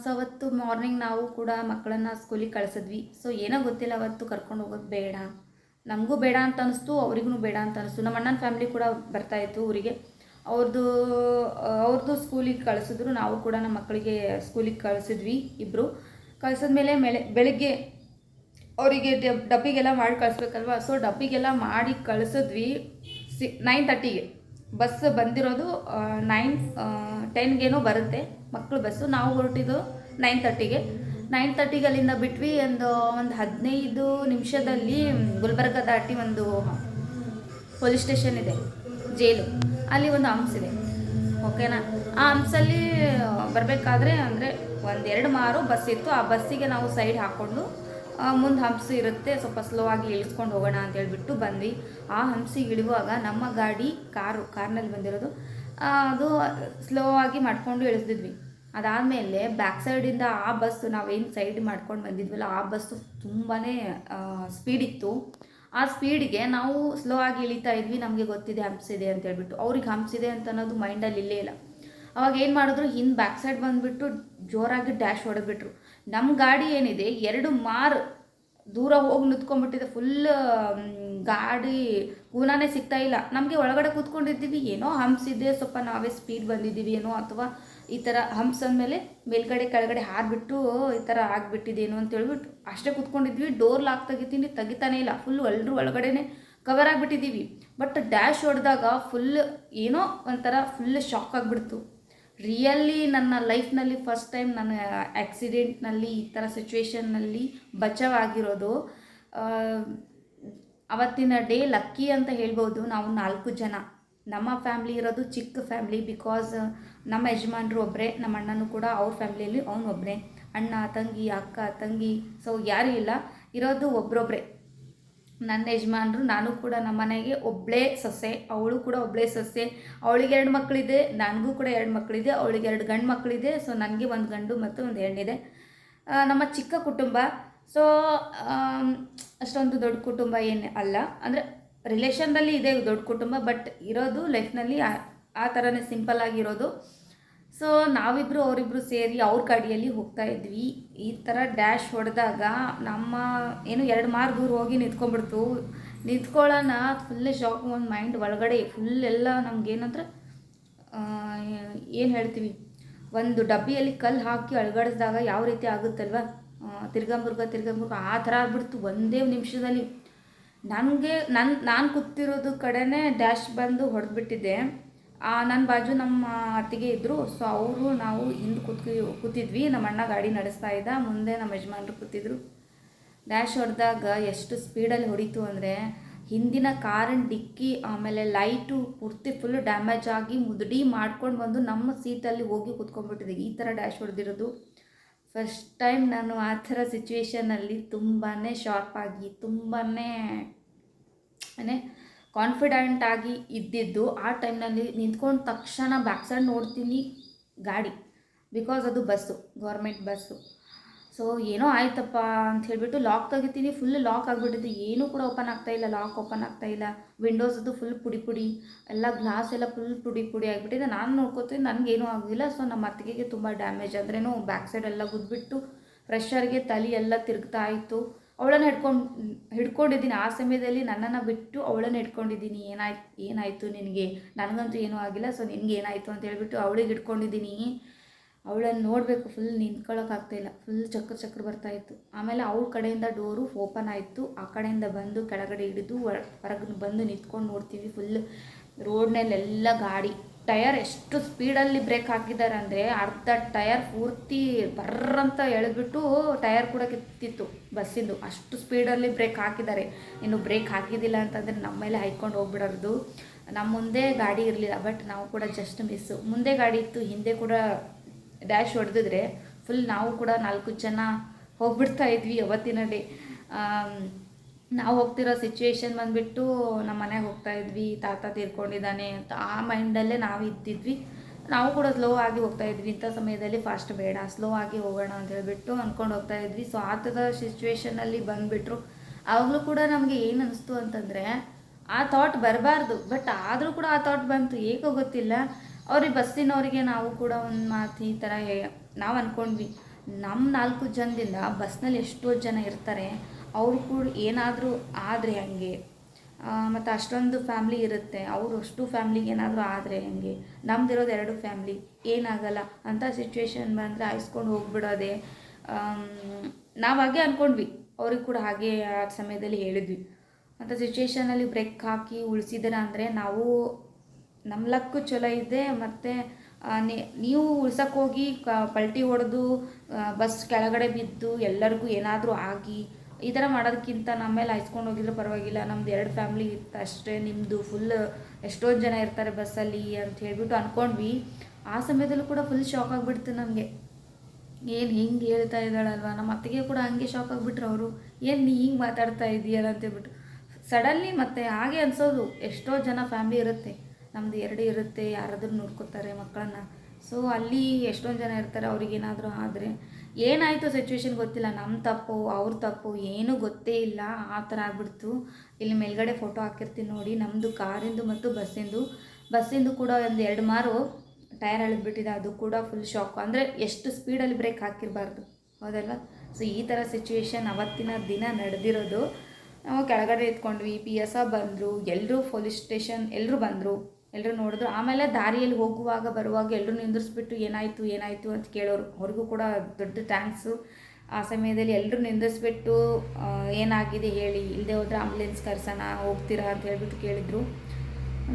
ಸೊ ಅವತ್ತು ಮಾರ್ನಿಂಗ್ ನಾವು ಕೂಡ ಮಕ್ಕಳನ್ನು ಸ್ಕೂಲಿಗೆ ಕಳಿಸಿದ್ವಿ. ಸೊ ಏನೋ ಗೊತ್ತಿಲ್ಲ, ಅವತ್ತು ಕರ್ಕೊಂಡು ಹೋಗೋದು ಬೇಡ. ನಮಗೂ ಬೇಡ ಅಂತ ಅನ್ನಿಸ್ತು ಅವ್ರಿಗೂ ಬೇಡ ಅಂತ ಅನ್ನಿಸ್ತು ನಮ್ಮ ಅಣ್ಣನ ಫ್ಯಾಮಿಲಿ ಕೂಡ ಬರ್ತಾಯಿತ್ತು ಊರಿಗೆ. ಅವ್ರದ್ದು ಅವ್ರದ್ದು ಸ್ಕೂಲಿಗೆ ಕಳಿಸಿದ್ರು. ನಾವು ಕೂಡ ನಮ್ಮ ಮಕ್ಕಳಿಗೆ ಸ್ಕೂಲಿಗೆ ಕಳಿಸಿದ್ವಿ ಇಬ್ಬರು ಕಳಿಸಿದ್ಮೇಲೆ ಮೇಲೆ ಬೆಳಗ್ಗೆ ಅವರಿಗೆ ಡಬ್ಬಿಗೆಲ್ಲ ಮಾಡಿ ಕಳಿಸ್ಬೇಕಲ್ವ? ಸೊ ಡಬ್ಬಿಗೆಲ್ಲ ಮಾಡಿ ಕಳಿಸಿದ್ವಿ. ಸಿ ನೈನ್ ತರ್ಟಿಗೆ ಬಸ್ ಬಂದಿರೋದು ನೈನ್ ಟೆನ್ಗೇನೋ ಬರುತ್ತೆ. ಮಕ್ಕಳು ಬಸ್ಸು ನಾವು ಹೊರಟಿದ್ದು ನೈನ್ ತರ್ಟಿಗೆ ನೈನ್ ತರ್ಟಿಗೆ ಅಲ್ಲಿಂದ ಬಿಟ್ವಿ ಒಂದು ಒಂದು ಹದಿನೈದು ನಿಮಿಷದಲ್ಲಿ ಗುಲ್ಬರ್ಗ ದಾಟಿ ಒಂದು ಪೊಲೀಸ್ ಸ್ಟೇಷನ್ ಇದೆ, ಜೈಲು. ಅಲ್ಲಿ ಒಂದು ಹಂಪ್ಸ್ ಇದೆ. ಓಕೆನಾ ಆ ಹಂಪ್ಸಲ್ಲಿ ಬರಬೇಕಾದ್ರೆ ಅಂದರೆ ಒಂದೆರಡು ಮಾರು ಬಸ್ ಇತ್ತು. ಆ ಬಸ್ಸಿಗೆ ನಾವು ಸೈಡ್ ಹಾಕ್ಕೊಂಡು ಮುಂದೆ ಹಂಪ್ಸ್ ಇರುತ್ತೆ. ಸ್ವಲ್ಪ ಸ್ಲೋ ಆಗಿ ಇಳಿಸ್ಕೊಂಡು ಹೋಗೋಣ ಅಂತ ಹೇಳಿಬಿಟ್ಟು ಬಂದ್ವಿ. ಆ ಹಂಪ್ಸಿಗೆ ಇಳಿಯುವಾಗ ನಮ್ಮ ಗಾಡಿ, ಕಾರು, ಕಾರ್ನಲ್ಲಿ ಬಂದಿರೋದು ಅದು ಸ್ಲೋ ಆಗಿ ಮಾಡಿಕೊಂಡು ಇಳಿಸ್ದಿದ್ವಿ. ಅದಾದಮೇಲೆ ಬ್ಯಾಕ್ ಸೈಡಿಂದ ಆ ಬಸ್ಸು ನಾವೇನು ಸೈಡ್ ಮಾಡ್ಕೊಂಡು ಬಂದಿದ್ವಲ್ಲ, ಆ ಬಸ್ಸು ತುಂಬಾ ಸ್ಪೀಡ್ ಇತ್ತು. ಆ ಸ್ಪೀಡ್ಗೆ ನಾವು ಸ್ಲೋ ಆಗಿ ಇಳಿತಾ ಇದ್ವಿ, ನಮಗೆ ಗೊತ್ತಿದೆ ಹಂಪ್ಸಿದೆ ಅಂತ ಹೇಳ್ಬಿಟ್ಟು. ಅವ್ರಿಗೆ ಹಂಪ್ಸಿದೆ ಅಂತ ಅನ್ನೋದು ಮೈಂಡಲ್ಲಿ ಇಲ್ಲೇ ಇಲ್ಲ. ಅವಾಗ ಏನು ಮಾಡಿದ್ರು, ಹಿಂದೆ ಬ್ಯಾಕ್ ಸೈಡ್ ಬಂದುಬಿಟ್ಟು ಜೋರಾಗಿ ಡ್ಯಾಶ್ ಹೊಡೆದ್ಬಿಟ್ರು. ನಮ್ಮ ಗಾಡಿ ಏನಿದೆ, ಎರಡು ಮಾರು ದೂರ ಹೋಗಿ ನಿಂತ್ಕೊಂಡ್ಬಿಟ್ಟಿದೆ ಫುಲ್ ಗಾಡಿ ಗುಣಾನೇ ಸಿಗ್ತಾ ಇಲ್ಲ. ನಮಗೆ ಒಳಗಡೆ ಕೂತ್ಕೊಂಡಿದ್ದೀವಿ, ಏನೋ ಹಂಪ್ಸಿದ್ದೆ ಇದೆ, ಸ್ವಲ್ಪ ನಾವೇ ಸ್ಪೀಡ್ ಬಂದಿದ್ದೀವಿ, ಏನೋ ಅಥವಾ ಈ ಥರ ಹಂಪ್ಸ್ ಅಂದಮೇಲೆ ಮೇಲ್ಗಡೆ ಕೆಳಗಡೆ ಹಾರಿಬಿಟ್ಟು ಈ ಥರ ಆಗಿಬಿಟ್ಟಿದ್ದೇನು ಅಂತ ಹೇಳ್ಬಿಟ್ಟು ಅಷ್ಟೇ ಕೂತ್ಕೊಂಡಿದ್ವಿ. ಡೋರ್ ಲಾಕ್ ತೆಗಿತೀನಿ, ತೆಗಿತಾನೇ ಇಲ್ಲ. ಫುಲ್ ಎಲ್ಲರೂ ಒಳಗಡೆನೆ ಕವರ್ ಆಗಿಬಿಟ್ಟಿದ್ದೀವಿ ಬಟ್ ಡ್ಯಾಶ್ ಹೊಡೆದಾಗ ಫುಲ್ ಏನೋ ಒಂಥರ ಫುಲ್ ಶಾಕ್ ಆಗಿಬಿಡ್ತು. ರಿಯಲ್ಲಿ ನನ್ನ ಲೈಫ್ನಲ್ಲಿ ಫಸ್ಟ್ ಟೈಮ್ ನಾನು ಆ್ಯಕ್ಸಿಡೆಂಟ್ನಲ್ಲಿ ಈ ಥರ ಸಿಚುವೇಶನ್ನಲ್ಲಿ ಬಚಾವ್ ಆಗಿರೋದು ಅವತ್ತಿನ ಡೇ ಲಕ್ಕಿ ಅಂತ ಹೇಳ್ಬೋದು. ನಾವು ನಾಲ್ಕು ಜನ. ನಮ್ಮ ಫ್ಯಾಮ್ಲಿ ಇರೋದು ಚಿಕ್ಕ ಫ್ಯಾಮ್ಲಿ ಬಿಕಾಸ್ ನಮ್ಮ ಯಜಮಾನ್ರು ಒಬ್ಬರೇ ನಮ್ಮ ಅಣ್ಣನೂ ಕೂಡ ಅವ್ರ ಫ್ಯಾಮ್ಲಿಯಲ್ಲಿ ಅವನು ಒಬ್ಬನೇ ಅಣ್ಣ, ತಂಗಿ, ಅಕ್ಕ, ತಂಗಿ ಸೊ ಯಾರೂ ಇಲ್ಲ. ಇರೋದು ಒಬ್ರೊಬ್ಬರೇ ನನ್ನ ಯಜಮಾನ್ರು, ನಾನು ಕೂಡ ನಮ್ಮ ಮನೆಗೆ ಒಬ್ಬಳೇ ಸೊಸೆ, ಅವಳು ಕೂಡ ಒಬ್ಬಳೇ ಸೊಸೆ. ಅವಳಿಗೆ ಎರಡು ಮಕ್ಕಳಿದೆ, ನನಗೂ ಕೂಡ ಎರಡು ಮಕ್ಕಳಿದೆ, ಅವಳಿಗೆ ಎರಡು ಗಂಡು ಮಕ್ಕಳಿದೆ ಸೊ ನನಗೆ ಒಂದು ಗಂಡು ಮತ್ತು ಒಂದು ಹೆಣ್ಣಿದೆ. ನಮ್ಮ ಚಿಕ್ಕ ಕುಟುಂಬ ಸೊ ಅಷ್ಟೊಂದು ದೊಡ್ಡ ಕುಟುಂಬ ಏನು ಅಲ್ಲ. ಅಂದರೆ ರಿಲೇಷನ್ದಲ್ಲಿ ಇದೆ ದೊಡ್ಡ ಕುಟುಂಬ, ಬಟ್ ಇರೋದು ಲೈಫ್ನಲ್ಲಿ ಆ- ಆ ಥರನೇ ಸಿಂಪಲ್ ಆಗಿರೋದು. ಸೊ ನಾವಿಬ್ಬರು ಅವರಿಬ್ಬರು ಸೇರಿ ಅವ್ರ ಗಾಡಿಯಲ್ಲಿ ಹೋಗ್ತಾ ಇದ್ವಿ. ಈ ಥರ ಡ್ಯಾಶ್ ಹೊಡೆದಾಗ ನಮ್ಮ ಏನು ಎರಡು ಮಾರು ದೂರ ಹೋಗಿ ನಿಂತ್ಕೊಂಡ್ಬಿಡ್ತು. ನಿಂತ್ಕೊಳ್ಳೋಣ ಫುಲ್ ಶಾಕ್ ಒಂದು ಮೈಂಡ್ ಒಳಗಡೆ ಫುಲ್ ಎಲ್ಲ ನಮಗೇನಂದ್ರೆ ಏನು ಹೇಳ್ತೀವಿ, ಒಂದು ಡಬ್ಬಿಯಲ್ಲಿ ಕಲ್ಲು ಹಾಕಿ ಅಳಗಡಿಸಿದಾಗ ಯಾವ ರೀತಿ ಆಗುತ್ತಲ್ವ? ತಿರ್ಗಂಬುರ್ಗ ತಿರ್ಗಂಬುರ್ಗ ಆ ಥರ ಆಗ್ಬಿಡ್ತು ಒಂದೇ ನಿಮಿಷದಲ್ಲಿ. ನನಗೆ ನನ್ನ ನಾನು ಕೂತಿರೋದು ಕಡೆನೇ ಡ್ಯಾಶ್ ಬಂದು ಹೊಡೆದ್ಬಿಟ್ಟಿದ್ದೆ ನನ್ನ ಬಾಜು ನಮ್ಮ ಅತ್ತಿಗೆ ಇದ್ದರು ಸೊ ಅವರು ನಾವು ಹಿಂದೆ ಕೂತ್ಕಿ, ಕೂತಿದ್ವಿ. ನಮ್ಮ ಅಣ್ಣ ಗಾಡಿ ನಡೆಸ್ತಾ ಇದ್ದ. ಮುಂದೆ ನಮ್ಮ ಯಜಮಾನ್ರು ಕೂತಿದ್ರು. ಡ್ಯಾಶ್ ಹೊಡೆದಾಗ ಎಷ್ಟು ಸ್ಪೀಡಲ್ಲಿ ಹೊಡಿತು ಅಂದರೆ, ಹಿಂದಿನ ಕಾರಿನ ಡಿಕ್ಕಿ, ಆಮೇಲೆ ಲೈಟು ಪೂರ್ತಿ ಫುಲ್ ಡ್ಯಾಮೇಜ್ ಆಗಿ ಮುದುಡಿ ಮಾಡ್ಕೊಂಡು ಬಂದು ನಮ್ಮ ಸೀಟಲ್ಲಿ ಹೋಗಿ ಕೂತ್ಕೊಂಡ್ಬಿಟ್ಟಿದೆ. ಈ ಥರ ಡ್ಯಾಶ್ ಹೊಡೆದಿರೋದು. ಫಸ್ಟ್ ಟೈಮ್ ನಾನು ಆ ಥರ ಸಿಚುವೇಶನಲ್ಲಿ ತುಂಬಾ ಶಾರ್ಪ್ ಆಗಿ ತುಂಬಾ ಏನೇ ಕಾನ್ಫಿಡೆಂಟ್ ಆಗಿ ಇದ್ದಿದ್ದು, ಆ ಟೈಮ್ನಲ್ಲಿ ನಿಂತ್ಕೊಂಡು ತಕ್ಷಣ ಬ್ಯಾಕ್ ಸೈಡ್ ನೋಡ್ತೀನಿ ಗಾಡಿ. ಬಿಕಾಸ್ ಅದು ಬಸ್ಸು ಗೌರ್ಮೆಂಟ್ ಬಸ್ಸು. ಸೊ ಏನೋ ಆಯ್ತಪ್ಪ ಅಂತ ಹೇಳಿಬಿಟ್ಟು ಲಾಕ್ ತೆಗಿತೀನಿ. ಫುಲ್ ಲಾಕ್ ಆಗಿಬಿಟ್ಟಿದೆ. ಏನೂ ಕೂಡ ಓಪನ್ ಆಗ್ತಾ ಇಲ್ಲ. ಲಾಕ್ ಓಪನ್ ಆಗ್ತಾ ಇಲ್ಲ. ವಿಂಡೋಸ್ ಅದು ಫುಲ್ ಪುಡಿ ಪುಡಿ. ಎಲ್ಲ ಗ್ಲಾಸ್ ಎಲ್ಲ ಫುಲ್ ಪುಡಿ ಪುಡಿ ಆಗಿಬಿಟ್ಟಿದೆ. ನಾನು ನೋಡ್ಕೋತೀನಿ. ನನಗೇನೂ ಆಗಲಿಲ್ಲ. ಸೊ ನಮ್ಮ ಅತ್ತಿಗೆಗೆ ತುಂಬ ಡ್ಯಾಮೇಜ್ ಅಂದ್ರೇನು ಬ್ಯಾಕ್ ಸೈಡ್ ಎಲ್ಲ ಗುದ್ಬಿಟ್ಟು ಫ್ರೆಶರ್ಗೆ ತಲೆ ಎಲ್ಲ ತಿರುಗ್ತಾ ಇತ್ತು. ಅವಳನ್ನು ಹಿಡ್ಕೊಂಡು, ಹಿಡ್ಕೊಂಡಿದ್ದೀನಿ. ಆ ಸಮಯದಲ್ಲಿ ನನ್ನನ್ನು ಬಿಟ್ಟು ಅವಳನ್ನು ಹಿಡ್ಕೊಂಡಿದ್ದೀನಿ. ಏನಾಯ್ತು ಏನಾಯಿತು ನಿನಗೆ? ನನಗಂತೂ ಏನೂ ಆಗಿಲ್ಲ. ಸೊ ನಿನಗೆ ಏನಾಯಿತು ಅಂತ ಹೇಳಿಬಿಟ್ಟು ಅವಳಿಗೆ ಹಿಡ್ಕೊಂಡಿದ್ದೀನಿ. ಅವಳನ್ನು ನೋಡಬೇಕು ಫುಲ್ ನಿಂತ್ಕೊಳ್ಳೋಕ್ಕಾಗ್ತಾಯಿಲ್ಲ ಫುಲ್ ಚಕ್ರ ಚಕ್ರ ಬರ್ತಾಯಿತ್ತು ಆಮೇಲೆ ಅವಳ ಕಡೆಯಿಂದ ಡೋರು ಓಪನ್ ಆಯಿತು, ಆ ಕಡೆಯಿಂದ ಬಂದು ಕೆಳಗಡೆ ಹಿಡಿದು ಹೊರಗೆ ಬಂದು ನಿಂತ್ಕೊಂಡು ನೋಡ್ತೀವಿ ಫುಲ್ ರೋಡ್ನಲ್ಲೆಲ್ಲ ಗಾಡಿ. ಟಯರ್ ಎಷ್ಟು ಸ್ಪೀಡಲ್ಲಿ ಬ್ರೇಕ್ ಹಾಕಿದ್ದಾರೆ ಅಂದರೆ ಅರ್ಧ ಟಯರ್ ಪೂರ್ತಿ ಬರ್ರಂತ ಎಳೆದ್ಬಿಟ್ಟು ಟಯರ್ ಕೂಡ ಕಿತ್ತಿತ್ತು ಬಸ್ಸಿಂದು. ಅಷ್ಟು ಸ್ಪೀಡಲ್ಲಿ ಬ್ರೇಕ್ ಹಾಕಿದ್ದಾರೆ ಇನ್ನು ಬ್ರೇಕ್ ಹಾಕಿದ್ದಿಲ್ಲ ಅಂತಂದರೆ ನಮ್ಮ ಮೇಲೆ ಹಾಯ್ಕೊಂಡು ಹೋಗ್ಬಿಡೋದು ನಮ್ಮ ಮುಂದೆ ಗಾಡಿ ಇರಲಿಲ್ಲ ಬಟ್ ನಾವು ಕೂಡ ಜಸ್ಟ್ ಮಿಸ್ಸು ಮುಂದೆ ಗಾಡಿ ಇತ್ತು, ಹಿಂದೆ ಕೂಡ ಡ್ಯಾಶ್ ಹೊಡೆದಿದ್ರೆ ಫುಲ್ ನಾವು ಕೂಡ ನಾಲ್ಕು ಜನ ಹೋಗ್ಬಿಡ್ತಾ ಇದ್ವಿ ಅವತ್ತಿನ ಡೇ ನಾವು ಹೋಗ್ತಿರೋ ಸಿಚುವೇಶನ್ ಬಂದುಬಿಟ್ಟು ನಮ್ಮ ಮನೆಗೆ ಹೋಗ್ತಾ ಇದ್ವಿ, ತಾತ ತೀರ್ಕೊಂಡಿದ್ದಾನೆ ಅಂತ ಆ ಮೈಂಡಲ್ಲೇ ನಾವು ಇದ್ದಿದ್ವಿ. ನಾವು ಕೂಡ ಸ್ಲೋ ಆಗಿ ಹೋಗ್ತಾ ಇದ್ವಿ. ಇಂಥ ಸಮಯದಲ್ಲಿ ಫಾಸ್ಟ್ ಬೇಡ ಸ್ಲೋ ಆಗಿ ಹೋಗೋಣ ಅಂತ ಹೇಳಿಬಿಟ್ಟು ಅಂದ್ಕೊಂಡು ಹೋಗ್ತಾ ಇದ್ವಿ. ಸೊ ಆ ಥರದ ಸಿಚುವೇಶನಲ್ಲಿ ಬಂದುಬಿಟ್ರು. ಆವಾಗಲೂ ಕೂಡ ನಮಗೆ ಏನು ಅನಿಸ್ತು ಅಂತಂದರೆ, ಆ ಥಾಟ್ ಬರಬಾರ್ದು. ಬಟ್ ಆದರೂ ಕೂಡ ಆ ಥಾಟ್ ಬಂತು. ಏಕೋ ಗೊತ್ತಿಲ್ಲ. ಅವ್ರಿಗೆ ಬಸ್ಸಿನವರಿಗೆ ನಾವು ಕೂಡ ಒಂದು ಮಾತು ಈ ಥರ ನಾವು ಅಂದ್ಕೊಂಡ್ವಿ ನಮ್ಮ ನಾಲ್ಕು ಜನದಿಂದ ಬಸ್ನಲ್ಲಿ ಎಷ್ಟೋ ಜನ ಇರ್ತಾರೆ, ಅವ್ರು ಕೂಡ ಏನಾದರೂ ಆದರೆ ಹಾಗೆ. ಮತ್ತು ಅಷ್ಟೊಂದು ಫ್ಯಾಮ್ಲಿ ಇರುತ್ತೆ, ಅವರು ಅಷ್ಟು ಫ್ಯಾಮ್ಲಿಗೆ ಏನಾದರೂ ಆದರೆ ಹೆಂಗೆ. ನಮ್ದಿರೋದು ಎರಡು ಫ್ಯಾಮ್ಲಿ, ಏನಾಗಲ್ಲ ಅಂಥ ಸಿಚುವೇಶನ್ ಬಂದರೆ ಹಾಯಿಸ್ಕೊಂಡು ಹೋಗ್ಬಿಡೋದೆ. ನಾವು ಹಾಗೆ ಅಂದ್ಕೊಂಡ್ವಿ ಅವ್ರಿಗೆ ಕೂಡ ಹಾಗೆ ಆ ಸಮಯದಲ್ಲಿ ಹೇಳಿದ್ವಿ. ಅಂಥ ಸಿಚುವೇಶನಲ್ಲಿ ಬ್ರೇಕ್ ಹಾಕಿ ಉಳಿಸಿದ್ರೆ ಅಂದರೆ ನಾವು ನಮ್ಮ ಲಕ್ಕು ಚಲೋ ಇದೆ, ಮತ್ತು ನೀವು ಉಳ್ಸಕ್ಕೆ ಹೋಗಿ ಕ, ಪಲ್ಟಿ ಹೊಡೆದು ಬಸ್ ಕೆಳಗಡೆ ಬಿದ್ದು ಎಲ್ಲರಿಗೂ ಏನಾದರೂ ಆಗಿ, ಈ ಥರ ಮಾಡೋದಕ್ಕಿಂತ ನಮ್ಮ ಮೇಲೆ ಹಾಯ್ಸ್ಕೊಂಡು ಹೋಗಿದ್ರೆ ಪರವಾಗಿಲ್ಲ. ನಮ್ದು ಎರಡು ಫ್ಯಾಮ್ಲಿ ಇತ್ತು ಅಷ್ಟೇ ನಿಮ್ಮದು ಫುಲ್ ಎಷ್ಟೊಂದು ಜನ ಇರ್ತಾರೆ ಬಸ್ಸಲ್ಲಿ ಅಂತ ಹೇಳಿಬಿಟ್ಟು ಅಂದ್ಕೊಂಡ್ವಿ ಆ ಸಮಯದಲ್ಲೂ ಕೂಡ ಫುಲ್ ಶಾಕ್ ಆಗಿಬಿಡ್ತು ನಮಗೆ. ಏನು ಹಿಂಗೆ ಹೇಳ್ತಾ ಇದ್ದಾಳಲ್ವ? ನಮ್ಮ ಅತ್ತಿಗೆ ಕೂಡ ಹಂಗೆ ಶಾಕ್ ಆಗಿಬಿಟ್ರು ಅವರು. ಏನು ನೀ ಹಿಂಗೆ ಮಾತಾಡ್ತಾ ಇದೀಯಲ್ಲ ಅಂತ ಹೇಳ್ಬಿಟ್ಟು. ಸಡನ್ಲಿ ಮತ್ತೆ ಹಾಗೆ ಅನ್ಸೋದು, ಎಷ್ಟೋ ಜನ ಫ್ಯಾಮ್ಲಿ ಇರುತ್ತೆ. ನಮ್ಮದು ಎರಡು ಇರುತ್ತೆ, ಯಾರಾದರೂ ನೋಡ್ಕೊತಾರೆ ಮಕ್ಕಳನ್ನ. ಸೊ ಅಲ್ಲಿ ಎಷ್ಟೊಂದು ಜನ ಇರ್ತಾರೆ, ಅವ್ರಿಗೇನಾದರೂ ಆದರೆ ಏನಾಯಿತು ಸಿಚುವೇಶನ್ ಗೊತ್ತಿಲ್ಲ. ನಮ್ಮ ತಪ್ಪು, ಅವ್ರ ತಪ್ಪು, ಏನೂ ಗೊತ್ತೇ ಇಲ್ಲ. ಆ ಥರ ಆಗ್ಬಿಡ್ತು. ಇಲ್ಲಿ ಮೇಲ್ಗಡೆ ಫೋಟೋ ಹಾಕಿರ್ತೀನಿ ನೋಡಿ. ನಮ್ಮದು ಕಾರಿಂದು ಮತ್ತು ಬಸ್ಸಿಂದು ಬಸ್ಸಿಂದು ಕೂಡ ಒಂದು ಎರಡು ಮಾರು ಟೈರ್ ಎಳೆದ್ಬಿಟ್ಟಿದೆ ಅದು ಕೂಡ ಫುಲ್ ಶಾಕ್ ಅಂದರೆ ಎಷ್ಟು ಸ್ಪೀಡಲ್ಲಿ ಬ್ರೇಕ್ ಹಾಕಿರಬಾರ್ದು. ಹೌದಲ್ಲ ಸೊ ಈ ಥರ ಸಿಚುವೇಶನ್ ಅವತ್ತಿನ ದಿನ ನಡೆದಿರೋದು. ನಾವು ಕೆಳಗಡೆ ಇದ್ಕೊಂಡ್ವಿ ಪಿ ಎಸ್ ಬಂದರು. ಎಲ್ಲರೂ ಪೊಲೀಸ್ ಸ್ಟೇಷನ್ ಎಲ್ಲರೂ ಬಂದರು. ಎಲ್ಲರೂ ನೋಡಿದ್ರು. ಆಮೇಲೆ ದಾರಿಯಲ್ಲಿ ಹೋಗುವಾಗ, ಬರುವಾಗ ಎಲ್ಲರೂ ನಿಂದಿರಿಸ್ಬಿಟ್ಟು ಏನಾಯಿತು ಏನಾಯಿತು ಅಂತ ಕೇಳೋರು. ಅವ್ರಿಗೂ ಕೂಡ ದೊಡ್ಡ ಥ್ಯಾಂಕ್ಸು ಆ ಸಮಯದಲ್ಲಿ ಎಲ್ಲರೂ ನಿಂದಿರಿಸ್ಬಿಟ್ಟು ಏನಾಗಿದೆ ಹೇಳಿ ಇಲ್ಲದೆ ಹೋದ್ರೆ ಆಂಬುಲೆನ್ಸ್ ಕರ್ಸೋಣ, ಹೋಗ್ತೀರಾ ಅಂತ ಹೇಳಿಬಿಟ್ಟು ಕೇಳಿದರು.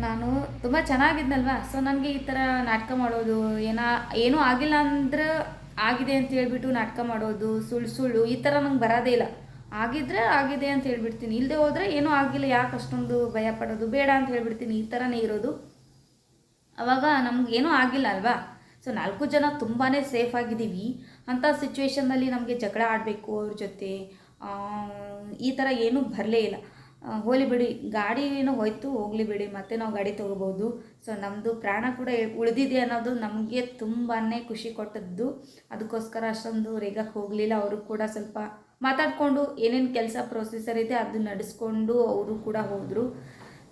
ನಾನು ತುಂಬ ಚೆನ್ನಾಗಿದ್ನಲ್ವಾ? ಸೊ ನನಗೆ ಈ ಥರ ನಾಟಕ ಮಾಡೋದು, ಏನಾ, ಏನೂ ಆಗಿಲ್ಲ ಅಂದ್ರೆ ಆಗಿದೆ ಅಂತ ಹೇಳಿಬಿಟ್ಟು ನಾಟಕ ಮಾಡೋದು, ಸುಳ್ಳು ಸುಳ್ಳು, ಈ ಥರ ನಂಗೆ ಬರೋದೇ ಇಲ್ಲ. ಆಗಿದ್ರೆ ಆಗಿದೆ ಅಂತ ಹೇಳ್ಬಿಡ್ತೀನಿ. ಇಲ್ಲದೆ ಹೋದರೆ ಏನೂ ಆಗಿಲ್ಲ, ಯಾಕೆ ಅಷ್ಟೊಂದು ಭಯ ಪಡೋದು? ಬೇಡ ಅಂತ ಹೇಳ್ಬಿಡ್ತೀನಿ. ಈ ಥರನೇ ಇರೋದು. ಅವಾಗ ನಮಗೇನೂ ಆಗಿಲ್ಲ ಅಲ್ವಾ? ಸೊ ನಾಲ್ಕು ಜನ ತುಂಬಾ ಸೇಫ್ ಆಗಿದ್ದೀವಿ. ಅಂಥ ಸಿಚುವೇಶನ್ನಲ್ಲಿ ನಮಗೆ ಜಗಳ ಆಡಬೇಕು ಅವ್ರ ಜೊತೆ. ಈ ಥರ ಏನೂ ಬರಲೇ ಇಲ್ಲ. ಹೋಲಿ ಬಿಡಿ. ಗಾಡಿ ಏನೋ ಹೋಯ್ತು, ಹೋಗಲಿ ಬಿಡಿ. ಮತ್ತೆ ನಾವು ಗಾಡಿ ತೊಗೋಬೋದು. ಸೊ ನಮ್ಮದು ಪ್ರಾಣ ಕೂಡ ಉಳಿದಿದೆ ಅನ್ನೋದು ನಮಗೆ ತುಂಬಾ ಖುಷಿ ಕೊಟ್ಟದ್ದು. ಅದಕ್ಕೋಸ್ಕರ ಅಷ್ಟೊಂದು ರೇಗಕ್ಕೆ ಹೋಗಲಿಲ್ಲ. ಅವರು ಕೂಡ ಸ್ವಲ್ಪ ಮಾತಾಡಿಕೊಂಡು ಏನೇನು ಕೆಲಸ ಪ್ರೊಸೀಸರ್ ಇದೆ ಅದು ನಡೆಸ್ಕೊಂಡು ಅವರು ಕೂಡ ಹೋದರು.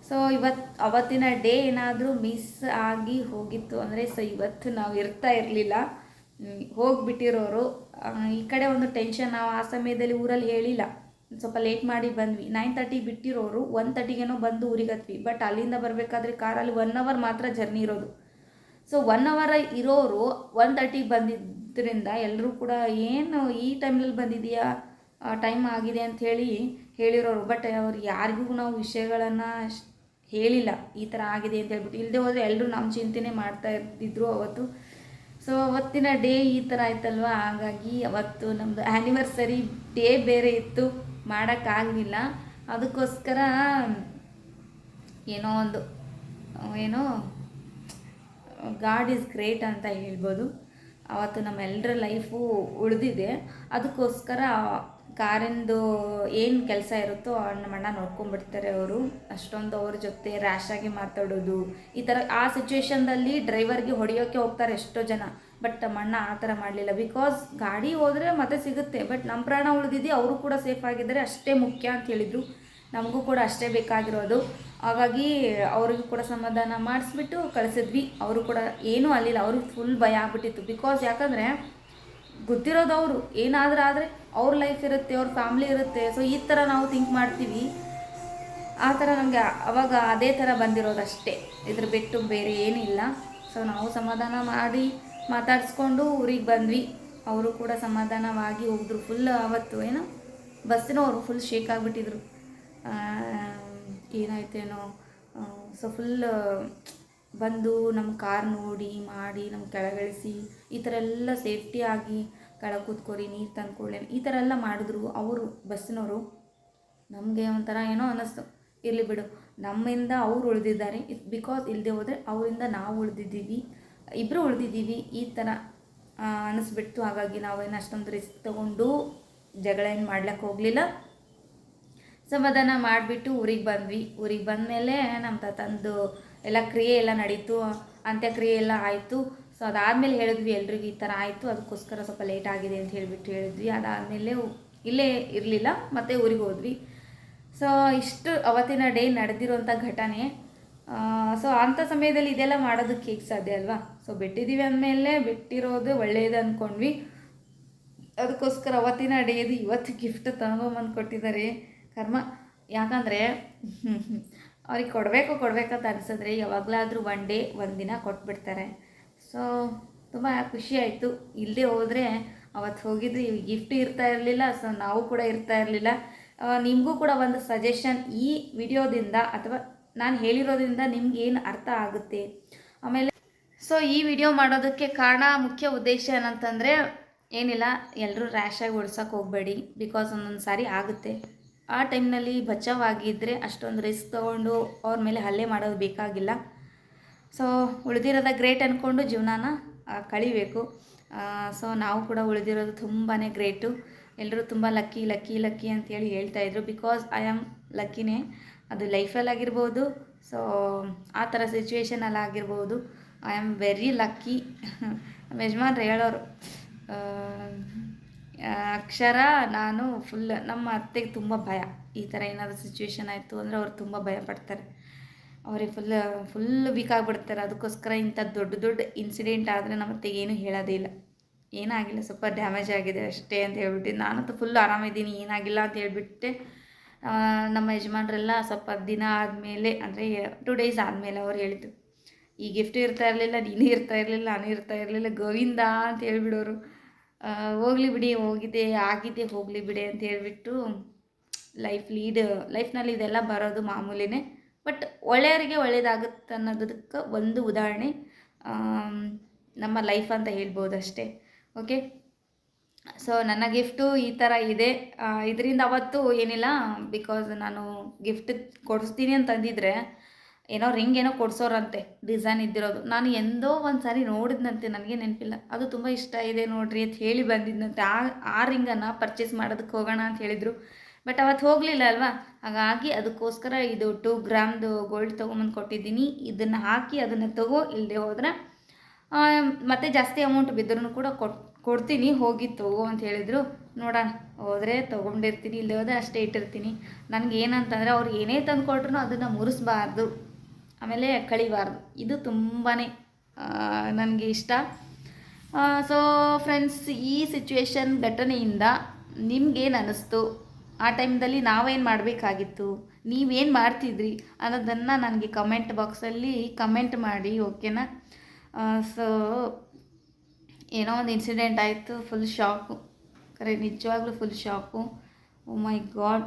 ಸೊ ಇವತ್ತು ಅವತ್ತಿನ ಡೇ ಏನಾದರೂ ಮಿಸ್ ಆಗಿ ಹೋಗಿತ್ತು ಅಂದರೆ ಸೊ ಇವತ್ತು ನಾವು ಇರ್ತಾ ಇರಲಿಲ್ಲ. ಹೋಗಿಬಿಟ್ಟಿರೋರು. ಈ ಕಡೆ ಒಂದು ಟೆನ್ಷನ್ ನಾವು ಆ ಸಮಯದಲ್ಲಿ ಊರಲ್ಲಿ ಹೇಳಿಲ್ಲ. ಸ್ವಲ್ಪ ಲೇಟ್ ಮಾಡಿ ಬಂದ್ವಿ. ನೈನ್ ತರ್ಟಿ ಬಿಟ್ಟಿರೋರು. ಒನ್ ತರ್ಟಿಗೇನೋ ಬಂದು ಊರಿಗೆ ಹತ್ವಿ. ಬಟ್ ಅಲ್ಲಿಂದ ಬರಬೇಕಾದ್ರೆ ಕಾರಲ್ಲಿ ಒನ್ ಅವರ್ ಮಾತ್ರ ಜರ್ನಿ ಇರೋದು. ಸೊ ಒನ್ ಅವರ್ ಇರೋರು ಒನ್ ತರ್ಟಿಗೆ ಬಂದಿದ್ದರಿಂದ ಎಲ್ಲರೂ ಕೂಡ, ಏನು ಈ ಟೈಮ್ನಲ್ಲಿ ಬಂದಿದೆಯಾ ಟೈಮ್ ಆಗಿದೆ ಅಂತ ಹೇಳಿ ಹೇಳಿರೋರು. ಬಟ್ ಅವ್ರು ಯಾರಿಗೂ ನಾವು ವಿಷಯಗಳನ್ನು ಹೇಳಿಲ್ಲ. ಈ ಥರ ಆಗಿದೆ ಅಂತ ಹೇಳ್ಬಿಟ್ಟು. ಇಲ್ಲದೆ ಹೋದರೆ ಎಲ್ಲರೂ ನಮ್ಮ ಚಿಂತೆನೆ ಮಾಡ್ತಾ ಇದ್ದಿದ್ರು ಅವತ್ತು. ಸೊ ಅವತ್ತಿನ ಡೇ ಈ ಥರ ಆಯ್ತಲ್ವ? ಹಾಗಾಗಿ ಅವತ್ತು ನಮ್ಮದು ಆ್ಯನಿವರ್ಸರಿ ಡೇ ಬೇರೆ ಇತ್ತು. ಮಾಡೋಕ್ಕಾಗಲಿಲ್ಲ ಅದಕ್ಕೋಸ್ಕರ ಏನೋ ಒಂದು, ಏನೋ ಗಾಡ್ ಈಸ್ ಗ್ರೇಟ್ ಅಂತ ಹೇಳ್ಬೋದು. ಅವತ್ತು ನಮ್ಮೆಲ್ಲರ ಲೈಫು ಉಳಿದಿದೆ. ಅದಕ್ಕೋಸ್ಕರ ಕಾರಿಂದು ಏನು ಕೆಲಸ ಇರುತ್ತೋ ನಮ್ಮ ಅಣ್ಣ ನೋಡ್ಕೊಂಡ್ಬಿಡ್ತಾರೆ ಅವರು. ಅಷ್ಟೊಂದು ಅವ್ರ ಜೊತೆ ರ್ಯಾಶಾಗಿ ಮಾತಾಡೋದು. ಈ ಥರ ಆ ಸಿಚುವೇಶನ್ದಲ್ಲಿ ಡ್ರೈವರ್ಗೆ ಹೊಡೆಯೋಕ್ಕೆ ಹೋಗ್ತಾರೆ ಎಷ್ಟೋ ಜನ. ಬಟ್ ನಮ್ಮ ಅಣ್ಣ ಆ ಥರ ಮಾಡಲಿಲ್ಲ. ಬಿಕಾಸ್ ಗಾಡಿ ಹೋದರೆ ಮತ್ತೆ ಸಿಗುತ್ತೆ. ಬಟ್ ನಮ್ಮ ಪ್ರಾಣ ಉಳಿದಿದ್ದು ಅವರು ಕೂಡ ಸೇಫ್ ಆಗಿದ್ದರೆ. ಅಷ್ಟೇ ಮುಖ್ಯ ಅಂತ ಹೇಳಿದರು. ನಮಗೂ ಕೂಡ ಅಷ್ಟೇ ಬೇಕಾಗಿರೋದು. ಹಾಗಾಗಿ ಅವ್ರಿಗೂ ಕೂಡ ಸಮಾಧಾನ ಮಾಡಿಸ್ಬಿಟ್ಟು ಕಳಿಸಿದ್ವಿ. ಅವರು ಕೂಡ ಏನೂ ಅಲ್ಲಿಲ್ಲ. ಅವ್ರಿಗೆ ಫುಲ್ ಭಯ ಆಗ್ಬಿಟ್ಟಿತ್ತು. ಬಿಕಾಸ್ ಯಾಕಂದರೆ ಗೊತ್ತಿರೋದು ಅವರು ಏನಾದರೂ ಆದರೆ ಅವ್ರ ಲೈಫ್ ಇರುತ್ತೆ, ಅವ್ರ ಫ್ಯಾಮ್ಲಿ ಇರುತ್ತೆ. ಸೊ ಈ ಥರ ನಾವು ಥಿಂಕ್ ಮಾಡ್ತೀವಿ. ಆ ಥರ ನಮಗೆ ಅವಾಗ ಅದೇ ಥರ ಬಂದಿರೋದಷ್ಟೇ. ಇದ್ರ ಬಿಟ್ಟು ಬೇರೆ ಏನಿಲ್ಲ. ಸೊ ನಾವು ಸಮಾಧಾನ ಮಾಡಿ ಮಾತಾಡಿಸ್ಕೊಂಡು ಊರಿಗೆ ಬಂದ್ವಿ. ಅವರು ಕೂಡ ಸಮಾಧಾನವಾಗಿ ಹೋಗಿದ್ರು ಫುಲ್ ಆವತ್ತು ಏನು, ಬಸ್ಸಿನವರು ಫುಲ್ ಶೇಕ್ ಆಗಿಬಿಟ್ಟಿದ್ರು. ಏನಾಯ್ತೇನೋ. ಸೊ ಫುಲ್ ಬಂದು ನಮ್ಮ ಕಾರ್ ನೋಡಿ, ಮಾಡಿ, ನಮ್ಮ ಕೆಳಗಿಳಿಸಿ, ಈ ಥರ ಎಲ್ಲ ಸೇಫ್ಟಿಯಾಗಿ ಕೆಳಗೆ ಕೂತ್ಕೊರಿ, ನೀರು ತಂದ್ಕೊಳ್ಳಿ ಈ ಥರ ಎಲ್ಲ ಮಾಡಿದ್ರು ಅವರು, ಬಸ್ಸಿನವರು. ನಮಗೆ ಒಂಥರ ಏನೋ ಅನ್ನಿಸ್ತು ಇರಲಿ ಬಿಡು. ನಮ್ಮಿಂದ ಅವ್ರು ಉಳಿದಿದ್ದಾರೆ. ಇಟ್ ಬಿಕಾಸ್ ಇಲ್ಲದೆ ಹೋದರೆ ಅವರಿಂದ ನಾವು ಉಳಿದಿದ್ದೀವಿ. ಇಬ್ಬರು ಉಳಿದಿದ್ದೀವಿ. ಈ ಥರ ಅನ್ನಿಸ್ಬಿಡ್ತು ಹಾಗಾಗಿ ನಾವೇನು ಅಷ್ಟೊಂದು ರಿಸ್ಕ್ ತೊಗೊಂಡು ಜಗಳ ಏನು ಮಾಡ್ಲಿಕ್ಕೆ ಹೋಗಲಿಲ್ಲ. ಸಮಾಧಾನ ಮಾಡಿಬಿಟ್ಟು ಊರಿಗೆ ಬಂದ್ವಿ. ಊರಿಗೆ ಬಂದಮೇಲೆ ನಮ್ಮ ತಾತಂದು ಎಲ್ಲ ಕ್ರಿಯೆ ಎಲ್ಲ ನಡೀತು, ಅಂತ್ಯಕ್ರಿಯೆ ಎಲ್ಲ ಆಯಿತು. ಸೊ ಅದಾದಮೇಲೆ ಹೇಳಿದ್ವಿ ಎಲ್ರಿಗೂ ಈ ಥರ ಆಯಿತು, ಅದಕ್ಕೋಸ್ಕರ ಸ್ವಲ್ಪ ಲೇಟ್ ಆಗಿದೆ ಅಂತ ಹೇಳಿಬಿಟ್ಟು ಹೇಳಿದ್ವಿ. ಅದಾದಮೇಲೆ ಇಲ್ಲೇ ಇರಲಿಲ್ಲ, ಮತ್ತೆ ಊರಿಗೆ ಹೋದ್ವಿ. ಸೊ ಇಷ್ಟು ಅವತ್ತಿನ ಡೇ ನಡೆದಿರುವಂಥ ಘಟನೆ. ಸೊ ಅಂಥ ಸಮಯದಲ್ಲಿ ಇದೆಲ್ಲ ಮಾಡೋದಕ್ಕೆ ಹೇಗೆ ಸಾಧ್ಯ ಅಲ್ವಾ? ಸೊ ಬಿಟ್ಟಿದ್ದೀವಿ ಅಂದಮೇಲೆ ಬಿಟ್ಟಿರೋದು ಒಳ್ಳೆಯದು ಅಂದ್ಕೊಂಡ್ವಿ. ಅದಕ್ಕೋಸ್ಕರ ಅವತ್ತಿನ ಡೇದು ಇವತ್ತು ಗಿಫ್ಟ್ ತಗೊಂಬಂದು ಕೊಟ್ಟಿದ್ದಾರೆ ಕರ್ಮ. ಯಾಕಂದರೆ ಅವ್ರಿಗೆ ಕೊಡಬೇಕು, ಕೊಡಬೇಕಂತ ಅನಿಸಿದ್ರೆ ಯಾವಾಗಲಾದರೂ ಒನ್ ಡೇ ಒಂದು ದಿನ ಕೊಟ್ಬಿಡ್ತಾರೆ. ಸೊ ತುಂಬ ಖುಷಿ ಆಯಿತು. ಇಲ್ಲದೆ ಹೋದರೆ ಅವತ್ತು ಹೋಗಿದ್ದು ಗಿಫ್ಟ್ ಇರ್ತಾ ಇರಲಿಲ್ಲ ಸೊ ನಾವು ಕೂಡ ಇರ್ತಾ ಇರಲಿಲ್ಲ. ನಿಮಗೂ ಕೂಡ ಒಂದು ಸಜೆಷನ್ ಈ ವಿಡಿಯೋದಿಂದ ಅಥವಾ ನಾನು ಹೇಳಿರೋದ್ರಿಂದ ನಿಮ್ಗೆ ಏನು ಅರ್ಥ ಆಗುತ್ತೆ? ಆಮೇಲೆ ಸೊ ಈ ವಿಡಿಯೋ ಮಾಡೋದಕ್ಕೆ ಕಾರಣ, ಮುಖ್ಯ ಉದ್ದೇಶ ಏನಂತಂದರೆ ಏನಿಲ್ಲ ಎಲ್ಲರೂ ರ್ಯಾಶಾಗಿ ಓಡಿಸೋಕೆ ಹೋಗಬೇಡಿ ಬಿಕಾಸ್ ಒಂದೊಂದು ಸಾರಿ ಆಗುತ್ತೆ. ಆ ಟೈಮ್ನಲ್ಲಿ ಬಚಾವಾಗಿದ್ದರೆ ಅಷ್ಟೊಂದು ರಿಸ್ಕ್ ತೊಗೊಂಡು ಅವ್ರ ಮೇಲೆ ಹಲ್ಲೆ ಮಾಡೋದು ಬೇಕಾಗಿಲ್ಲ. ಸೊ ಉಳಿದಿರೋದ ಗ್ರೇಟ್ ಅಂದ್ಕೊಂಡು ಜೀವನಾನ ಕಳಿಬೇಕು. ಸೊ ನಾವು ಕೂಡ ಉಳಿದಿರೋದು ತುಂಬಾ ಗ್ರೇಟು ಎಲ್ಲರೂ ತುಂಬ ಲಕ್ಕಿ ಲಕ್ಕಿ ಲಕ್ಕಿ ಅಂತೇಳಿ ಹೇಳ್ತಾಯಿದ್ರು ಬಿಕಾಸ್ ಐ ಆಮ್ ಲಕ್ಕಿನೇ ಅದು ಲೈಫಲ್ಲಾಗಿರ್ಬೋದು ಸೊ ಆ ಥರ ಸಿಚುವೇಷನಲ್ಲಿ ಆಗಿರ್ಬೋದು. ಐ ಆಮ್ ವೆರಿ ಲಕ್ಕಿ ನಮ್ಮ ಯಜಮಾನ್ರು ಹೇಳೋರು ಅಕ್ಷರ ನಾನು ಫುಲ್ ನಮ್ಮ ಅತ್ತೆಗೆ ತುಂಬ ಭಯ. ಈ ಥರ ಏನಾದರೂ ಸಿಚುವೇಶನ್ ಆಯಿತು ಅಂದರೆ ಅವ್ರು ತುಂಬ ಭಯ ಪಡ್ತಾರೆ. ಅವ್ರಿಗೆ ಫುಲ್ ಫುಲ್ ವೀಕ್ ಆಗಿಬಿಡ್ತಾರೆ. ಅದಕ್ಕೋಸ್ಕರ ಇಂಥ ದೊಡ್ಡ ದೊಡ್ಡ ಇನ್ಸಿಡೆಂಟ್ ಆದರೆ ನಮ್ಮ ಅತ್ತೆಗೆ ಏನೂ ಹೇಳೋದೇ ಇಲ್ಲ. ಏನಾಗಿಲ್ಲ, ಸ್ವಲ್ಪ ಡ್ಯಾಮೇಜ್ ಆಗಿದೆ ಅಷ್ಟೇ ಅಂತ ಹೇಳ್ಬಿಟ್ಟು. ನಾನಂತೂ ಫುಲ್ ಆರಾಮಿದ್ದೀನಿ, ಏನಾಗಿಲ್ಲ ಅಂತ ಹೇಳಿಬಿಟ್ಟೆ. ನಮ್ಮ ಯಜಮಾನರೆಲ್ಲ ಸ್ವಲ್ಪ ದಿನ ಆದಮೇಲೆ ಅಂದರೆ ಟೂ ಡೇಸ್ ಆದಮೇಲೆ ಅವ್ರು ಹೇಳಿದ್ರು. ಈ ಗಿಫ್ಟ್ ಇರ್ತಾ ಇರಲಿಲ್ಲ, ನೀನೇ ಇರ್ತಾ ಇರಲಿಲ್ಲ, ನಾನು ಇರ್ತಾ ಇರಲಿಲ್ಲ, ಗೋವಿಂದ ಅಂತ ಹೇಳ್ಬಿಡೋರು. ಹೋಗ್ಲಿ ಬಿಡಿ, ಹೋಗಿದೆ, ಆಗಿದೆ, ಹೋಗಲಿ ಬಿಡಿ ಅಂತ ಹೇಳಿಬಿಟ್ಟು ಲೈಫ್ ಲೀಡ್ ಲೈಫ್ನಲ್ಲಿ ಇದೆಲ್ಲ ಬರೋದು ಮಾಮೂಲಿನೇ. ಬಟ್ ಒಳ್ಳೆಯವರಿಗೆ ಒಳ್ಳೆಯದಾಗುತ್ತೆ ಅನ್ನೋದಕ್ಕೆ ಒಂದು ಉದಾಹರಣೆ ನಮ್ಮ ಲೈಫ್ ಅಂತ ಹೇಳ್ಬೋದು ಅಷ್ಟೇ. ಓಕೆ ಸೊ ನನ್ನ ಗಿಫ್ಟು ಈ ಥರ ಇದೆ. ಇದರಿಂದ ಅವತ್ತು ಏನಿಲ್ಲ ಬಿಕಾಸ್ ನಾನು ಗಿಫ್ಟ್ ಕೊಡಿಸ್ತೀನಿ ಅಂತಂದಿದ್ರೆ ಏನೋ ರಿಂಗ್ ಏನೋ ಕೊಡ್ಸೋರಂತೆ ಡಿಸೈನ್ ಇದ್ದಿರೋದು. ನಾನು ಎಂದೋ ಒಂದು ಸಾರಿ ನೋಡಿದ್ನಂತೆ, ನನಗೆ ನೆನಪಿಲ್ಲ. ಅದು ತುಂಬ ಇಷ್ಟ ಇದೆ ನೋಡ್ರಿ ಅಂತ ಹೇಳಿ ಬಂದಿದ್ದಂತೆ ಆ ಆ ರಿಂಗನ್ನು ಪರ್ಚೇಸ್ ಮಾಡೋದಕ್ಕೆ ಹೋಗೋಣ ಅಂತ ಹೇಳಿದರು. ಬಟ್ ಅವತ್ತು ಹೋಗಲಿಲ್ಲ ಅಲ್ವಾ? ಹಾಗಾಗಿ ಅದಕ್ಕೋಸ್ಕರ ಇದು ಟೂ ಗ್ರಾಮ್ದು ಗೋಲ್ಡ್ ತೊಗೊಂಬಂದು ಕೊಟ್ಟಿದ್ದೀನಿ. ಇದನ್ನು ಹಾಕಿ ಅದನ್ನು ತಗೋ ಇಲ್ಲದೆ ಹೋದರೆ ಮತ್ತೆ ಜಾಸ್ತಿ ಅಮೌಂಟ್ ಬಿದ್ದರೂ ಕೂಡ ಕೊಡ್ತೀನಿ, ಹೋಗಿ ತಗೋ ಅಂತ ಹೇಳಿದರು. ನೋಡೋಣ, ಹೋದರೆ ತೊಗೊಂಡಿರ್ತೀನಿ ಇಲ್ಲದೆ ಹೋದರೆ ಅಷ್ಟೇ ಇಟ್ಟಿರ್ತೀನಿ. ನನಗೆ ಏನಂತಂದರೆ ಅವ್ರು ಏನೇ ತಂದು ಕೊಟ್ರು ಅದನ್ನು ಮುರಿಸ್ಬಾರ್ದು. ಆಮೇಲೆ ಕಳಿಬಾರ್ದು. ಇದು ತುಂಬಾ ನನಗೆ ಇಷ್ಟ. ಸೊ ಫ್ರೆಂಡ್ಸ್ ಈ ಸಿಚುವೇಶನ್ ಘಟನೆಯಿಂದ ನಿಮ್ಗೇನು ಅನ್ನಿಸ್ತು ಆ ಟೈಮ್ದಲ್ಲಿ ನಾವೇನು ಮಾಡಬೇಕಾಗಿತ್ತು? ನೀವೇನು ಮಾಡ್ತಿದ್ರಿ ಅನ್ನೋದನ್ನು ನನಗೆ ಕಮೆಂಟ್ ಬಾಕ್ಸಲ್ಲಿ ಕಮೆಂಟ್ ಮಾಡಿ ಓಕೆನಾ ಸೊ ಏನೋ ಒಂದು ಇನ್ಸಿಡೆಂಟ್ ಆಯಿತು ಫುಲ್ ಶಾಕು ಕರೆ ನಿಜವಾಗ್ಲೂ full shock oh my god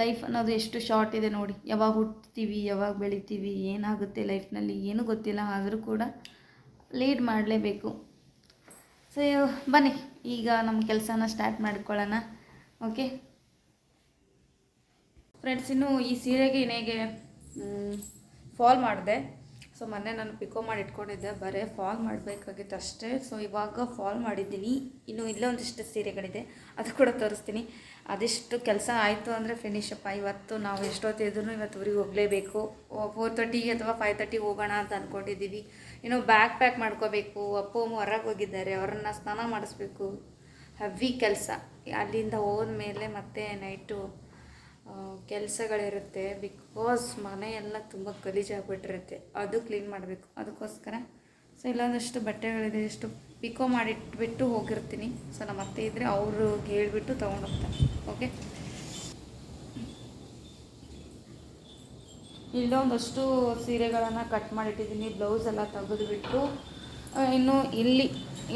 life ಅನ್ನೋದು ಎಷ್ಟು ಶಾರ್ಟ್ ಇದೆ ನೋಡಿ. ಯಾವಾಗ ಹುಟ್ತೀವಿ, ಯಾವಾಗ ಬೆಳಿತೀವಿ, ಏನಾಗುತ್ತೆ ಲೈಫ್ನಲ್ಲಿ ಏನೂ ಗೊತ್ತಿಲ್ಲ, ಆದರೂ ಕೂಡ ಲೀಡ್ ಮಾಡಲೇಬೇಕು. ಸೊ ಬನ್ನಿ, ಈಗ ನಮ್ಮ ಕೆಲಸನ ಸ್ಟಾರ್ಟ್ ಮಾಡ್ಕೊಳ್ಳೋಣ. ಓಕೆ ಫ್ರೆಂಡ್ಸ್ ಇನ್ನು ಈ ಸೀರೆಗೆ ಇನ್ನೇಗೆ ಫಾಲ್ ಮಾಡಿದೆ. ಸೊ ಮೊನ್ನೆ ನಾನು ಪಿಕೋ ಮಾಡಿ ಇಟ್ಕೊಂಡಿದ್ದೆ. ಬರೇ ಫಾಲ್ ಮಾಡಬೇಕಾಗಿತ್ತು ಅಷ್ಟೇ. ಸೊ ಇವಾಗ ಫಾಲ್ ಮಾಡಿದ್ದೀನಿ. ಇನ್ನು ಇಲ್ಲೊಂದಿಷ್ಟು ಸೀರೆಗಳಿದೆ. ಅದು ಕೂಡ ತೋರಿಸ್ತೀನಿ. ಅದೆಷ್ಟು ಕೆಲಸ ಆಯಿತು ಅಂದರೆ ಅಪ್ಪ. ಇವತ್ತು ನಾವು ಎಷ್ಟೊತ್ತಿದ್ರು ಇವತ್ತು ಊರಿಗೆ ಹೋಗಲೇಬೇಕು. ಫೋರ್ ತರ್ಟಿಗೆ ಅಥವಾ ಫೈವ್ ತರ್ಟಿಗೆ ಹೋಗೋಣ ಅಂತ ಅಂದ್ಕೊಂಡಿದ್ದೀವಿ ಇನ್ನು ಬ್ಯಾಗ್ ಪ್ಯಾಕ್ ಮಾಡ್ಕೋಬೇಕು. ಅಪ್ಪ ಅಮ್ಮ ಹೊರಗೆ ಹೋಗಿದ್ದಾರೆ. ಅವ್ರನ್ನ ಸ್ನಾನ ಮಾಡಿಸ್ಬೇಕು. ಹೆವಿ ಕೆಲಸ. ಅಲ್ಲಿಂದ ಹೋದ್ಮೇಲೆ ಮತ್ತೆ ನೈಟು ಕೆಲಸಗಳಿರುತ್ತೆ. ಬಿಕಾಸ್ ಮನೆ ಎಲ್ಲ ತುಂಬ ಗಲೀಜಾಗ್ಬಿಟ್ಟಿರುತ್ತೆ. ಅದು ಕ್ಲೀನ್ ಮಾಡಬೇಕು. ಅದಕ್ಕೋಸ್ಕರ. ಸೊ ಇಲ್ಲೊಂದಷ್ಟು ಬಟ್ಟೆಗಳಿದೆ ಎಷ್ಟು ಪಿಕೋ ಮಾಡಿಟ್ಬಿಟ್ಟು ಹೋಗಿರ್ತೀನಿ. ಸೊ ನಮ್ಮ ಅತ್ತೆ ಇದ್ದರೆ ಅವರು ಹೇಳಿಬಿಟ್ಟು ತೊಗೊಂಡೋಗ್ತಾರೆ. ಓಕೆ ಇಲ್ಲೊಂದಷ್ಟು ಸೀರೆಗಳನ್ನು ಕಟ್ ಮಾಡಿಟ್ಟಿದ್ದೀನಿ. ಬ್ಲೌಸ್ ಎಲ್ಲ ತೆಗೆದುಬಿಟ್ಟು ಇನ್ನು ಇಲ್ಲಿ,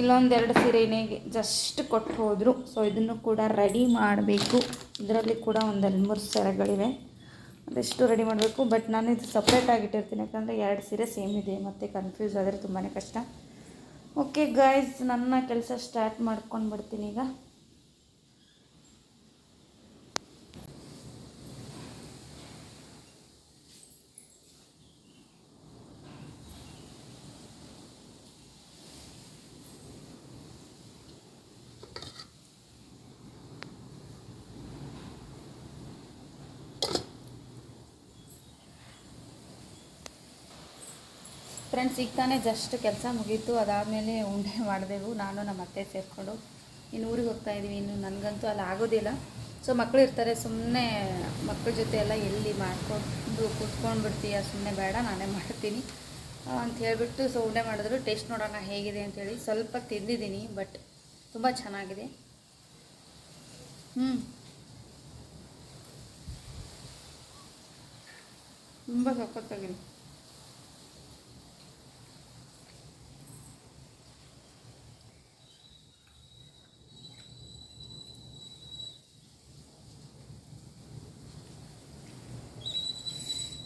ಇಲ್ಲೊಂದೆರಡು ಸೀರೆನೇ ಜಸ್ಟ್ ಕೊಟ್ಟು ಹೋದರು. ಸೊ ಇದನ್ನು ಕೂಡ ರೆಡಿ ಮಾಡಬೇಕು. ಇದರಲ್ಲಿ ಕೂಡ ಒಂದೆರಡು ಮೂರು ಸೆರೆಗಳಿವೆ. ಅದೆಷ್ಟು ರೆಡಿ ಮಾಡಬೇಕು? ಬಟ್ ನಾನು ಇದು ಸಪ್ರೇಟಾಗಿ ಇಟ್ಟಿರ್ತೀನಿ ಯಾಕಂದರೆ ಎರಡು ಸೀರೆ ಸೇಮ್ ಇದೆ. ಮತ್ತು ಕನ್ಫ್ಯೂಸ್ ಆದರೆ ತುಂಬಾ ಕಷ್ಟ. ಓಕೆ ಗಾಯ್ಸ್ ನನ್ನ ಕೆಲಸ ಸ್ಟಾರ್ಟ್ ಮಾಡ್ಕೊಂಡು ಬಿಡ್ತೀನಿ ಈಗ. ಫ್ರೆಂಡ್ಸ್ ಈಗ ಜಸ್ಟ್ ಕೆಲಸ ಮುಗೀತು. ಅದಾದಮೇಲೆ ಉಂಡೆ ಮಾಡಿದೆವು. ನಾನು ನಮ್ಮ ಅತ್ತೆ ಸೇರಿಕೊಂಡು. ಇನ್ನು ಊರಿಗೆ ಹೋಗ್ತಾ ಇದ್ದೀವಿ. ಇನ್ನು ನನಗಂತೂ ಅಲ್ಲಿ ಆಗೋದಿಲ್ಲ. ಸೊ ಮಕ್ಕಳು ಇರ್ತಾರೆ. ಸುಮ್ಮನೆ ಮಕ್ಕಳ ಜೊತೆ ಎಲ್ಲ ಎಲ್ಲಿ ಮಾಡಿಕೊಂಡು ಕೂತ್ಕೊಂಡು ಬಿಡ್ತೀಯ ಸುಮ್ಮನೆ ಬೇಡ. ನಾನೇ ಮಾಡ್ತೀನಿ. ಅಂತ ಹೇಳಿಬಿಟ್ಟು ಸೊ ಉಂಡೆ ಮಾಡಿದ್ರು. ಟೇಸ್ಟ್ ನೋಡೋಣ ಹೇಗಿದೆ ಅಂತೇಳಿ ಸ್ವಲ್ಪ ತಿಂದಿದ್ದೀನಿ ಬಟ್ ತುಂಬ ಚೆನ್ನಾಗಿದೆ. ಹ್ಞೂ ತುಂಬ ಸಖತ್ತಾಗಿದೆ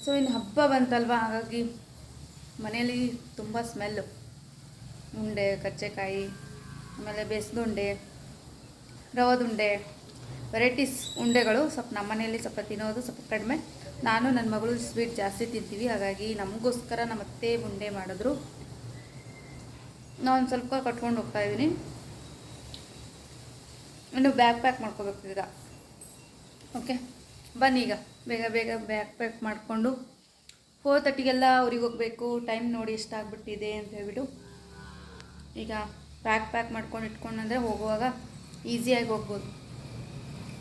ಸೊ ಇನ್ನು ಹಬ್ಬ ಬಂತಲ್ವ? ಹಾಗಾಗಿ ಮನೆಯಲ್ಲಿ ತುಂಬ ಸ್ಮೆಲ್ಲು ಉಂಡೆ ಕಚ್ಚೆಕಾಯಿ ಆಮೇಲೆ ಬೇಸ್ದುಂಡೆ ರವದುಂಡೆ ವೆರೈಟೀಸ್ ಉಂಡೆಗಳು ಸ್ವಲ್ಪ ನಮ್ಮ ಮನೆಯಲ್ಲಿ ಸ್ವಲ್ಪ ತಿನ್ನೋದು ಸ್ವಲ್ಪ ಕಡಿಮೆ. ನಾನು ನನ್ನ ಮಗಳು ಸ್ವೀಟ್ ಜಾಸ್ತಿ ತಿಂತೀವಿ, ಹಾಗಾಗಿ ನಮಗೋಸ್ಕರ ನಮ್ಮ ಅತ್ತೆ ಉಂಡೆ ಮಾಡಿದ್ರು. ನಾನು ಸ್ವಲ್ಪ ಕಟ್ಕೊಂಡು ಹೋಗ್ತಾ ಇದ್ದೀನಿ. ಇನ್ನು ಬ್ಯಾಗ್ ಪ್ಯಾಕ್ ಮಾಡ್ಕೋಬೇಕು ಈಗ. ಓಕೆ ಬನ್ನಿ ಈಗ. ಬೇಗ ಬೇಗ ಬ್ಯಾಗ್ ಪ್ಯಾಕ್ ಮಾಡಿಕೊಂಡು ಫೋರ್ ತರ್ಟಿಗೆಲ್ಲ ಅವ್ರಿಗೆ ಹೋಗಬೇಕು ಟೈಮ್ ನೋಡಿ ಎಷ್ಟಾಗ್ಬಿಟ್ಟಿದೆ ಅಂತ ಹೇಳ್ಬಿಟ್ಟು ಈಗ ಪ್ಯಾಕ್ ಪ್ಯಾಕ್ ಮಾಡ್ಕೊಂಡು ಇಟ್ಕೊಂಡಂದರೆ ಹೋಗುವಾಗ ಈಸಿಯಾಗಿ ಹೋಗ್ಬೋದು.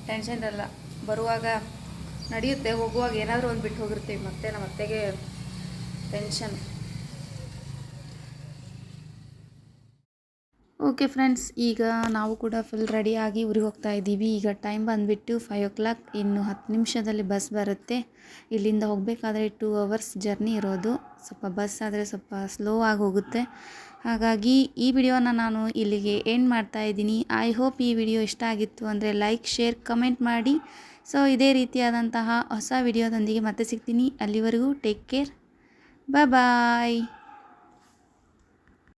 ಟೆನ್ಷನ್ ಇರಲ್ಲ. ಬರುವಾಗ ನಡೆಯುತ್ತೆ, ಹೋಗುವಾಗ ಏನಾದರೂ ಒಂದು ಬಿಟ್ಟು ಹೋಗಿರ್ತೀವಿ ಮತ್ತೆ ನಮ್ಮ ಅತ್ತೆಗೆ ಟೆನ್ಷನ್ ಓಕೆ ಫ್ರೆಂಡ್ಸ್ ಈಗ ನಾವು ಕೂಡ ಫುಲ್ ರೆಡಿಯಾಗಿ ಊರಿಗೆ ಹೋಗ್ತಾ ಇದ್ದೀವಿ. ಈಗ ಟೈಮ್ ಬಂದುಬಿಟ್ಟು ಫೈವ್ ಓ ಕ್ಲಾಕ್ ಇನ್ನು ಹತ್ತು ನಿಮಿಷದಲ್ಲಿ ಬಸ್ ಬರುತ್ತೆ. ಇಲ್ಲಿಂದ ಹೋಗಬೇಕಾದ್ರೆ ಟೂ ಅವರ್ಸ್ ಜರ್ನಿ ಇರೋದು. ಸ್ವಲ್ಪ ಬಸ್ ಆದರೆ ಸ್ವಲ್ಪ ಸ್ಲೋ ಆಗಿ ಹೋಗುತ್ತೆ. ಹಾಗಾಗಿ ಈ ವಿಡಿಯೋನ ನಾನು ಇಲ್ಲಿಗೆ ಎಂಡ್ ಮಾಡ್ತಾ ಇದ್ದೀನಿ. ಐ ಹೋಪ್ ಈ ವಿಡಿಯೋ ಇಷ್ಟ ಆಗಿತ್ತು ಅಂದರೆ ಲೈಕ್ ಶೇರ್ ಕಮೆಂಟ್ ಮಾಡಿ. ಸೊ ಇದೇ ರೀತಿಯಾದಂತಹ ಹೊಸ ವಿಡಿಯೋದೊಂದಿಗೆ ಮತ್ತೆ ಸಿಗ್ತೀನಿ. ಅಲ್ಲಿವರೆಗೂ ಟೇಕ್ ಕೇರ್ ಬಾಯ್ ಬಾಯ್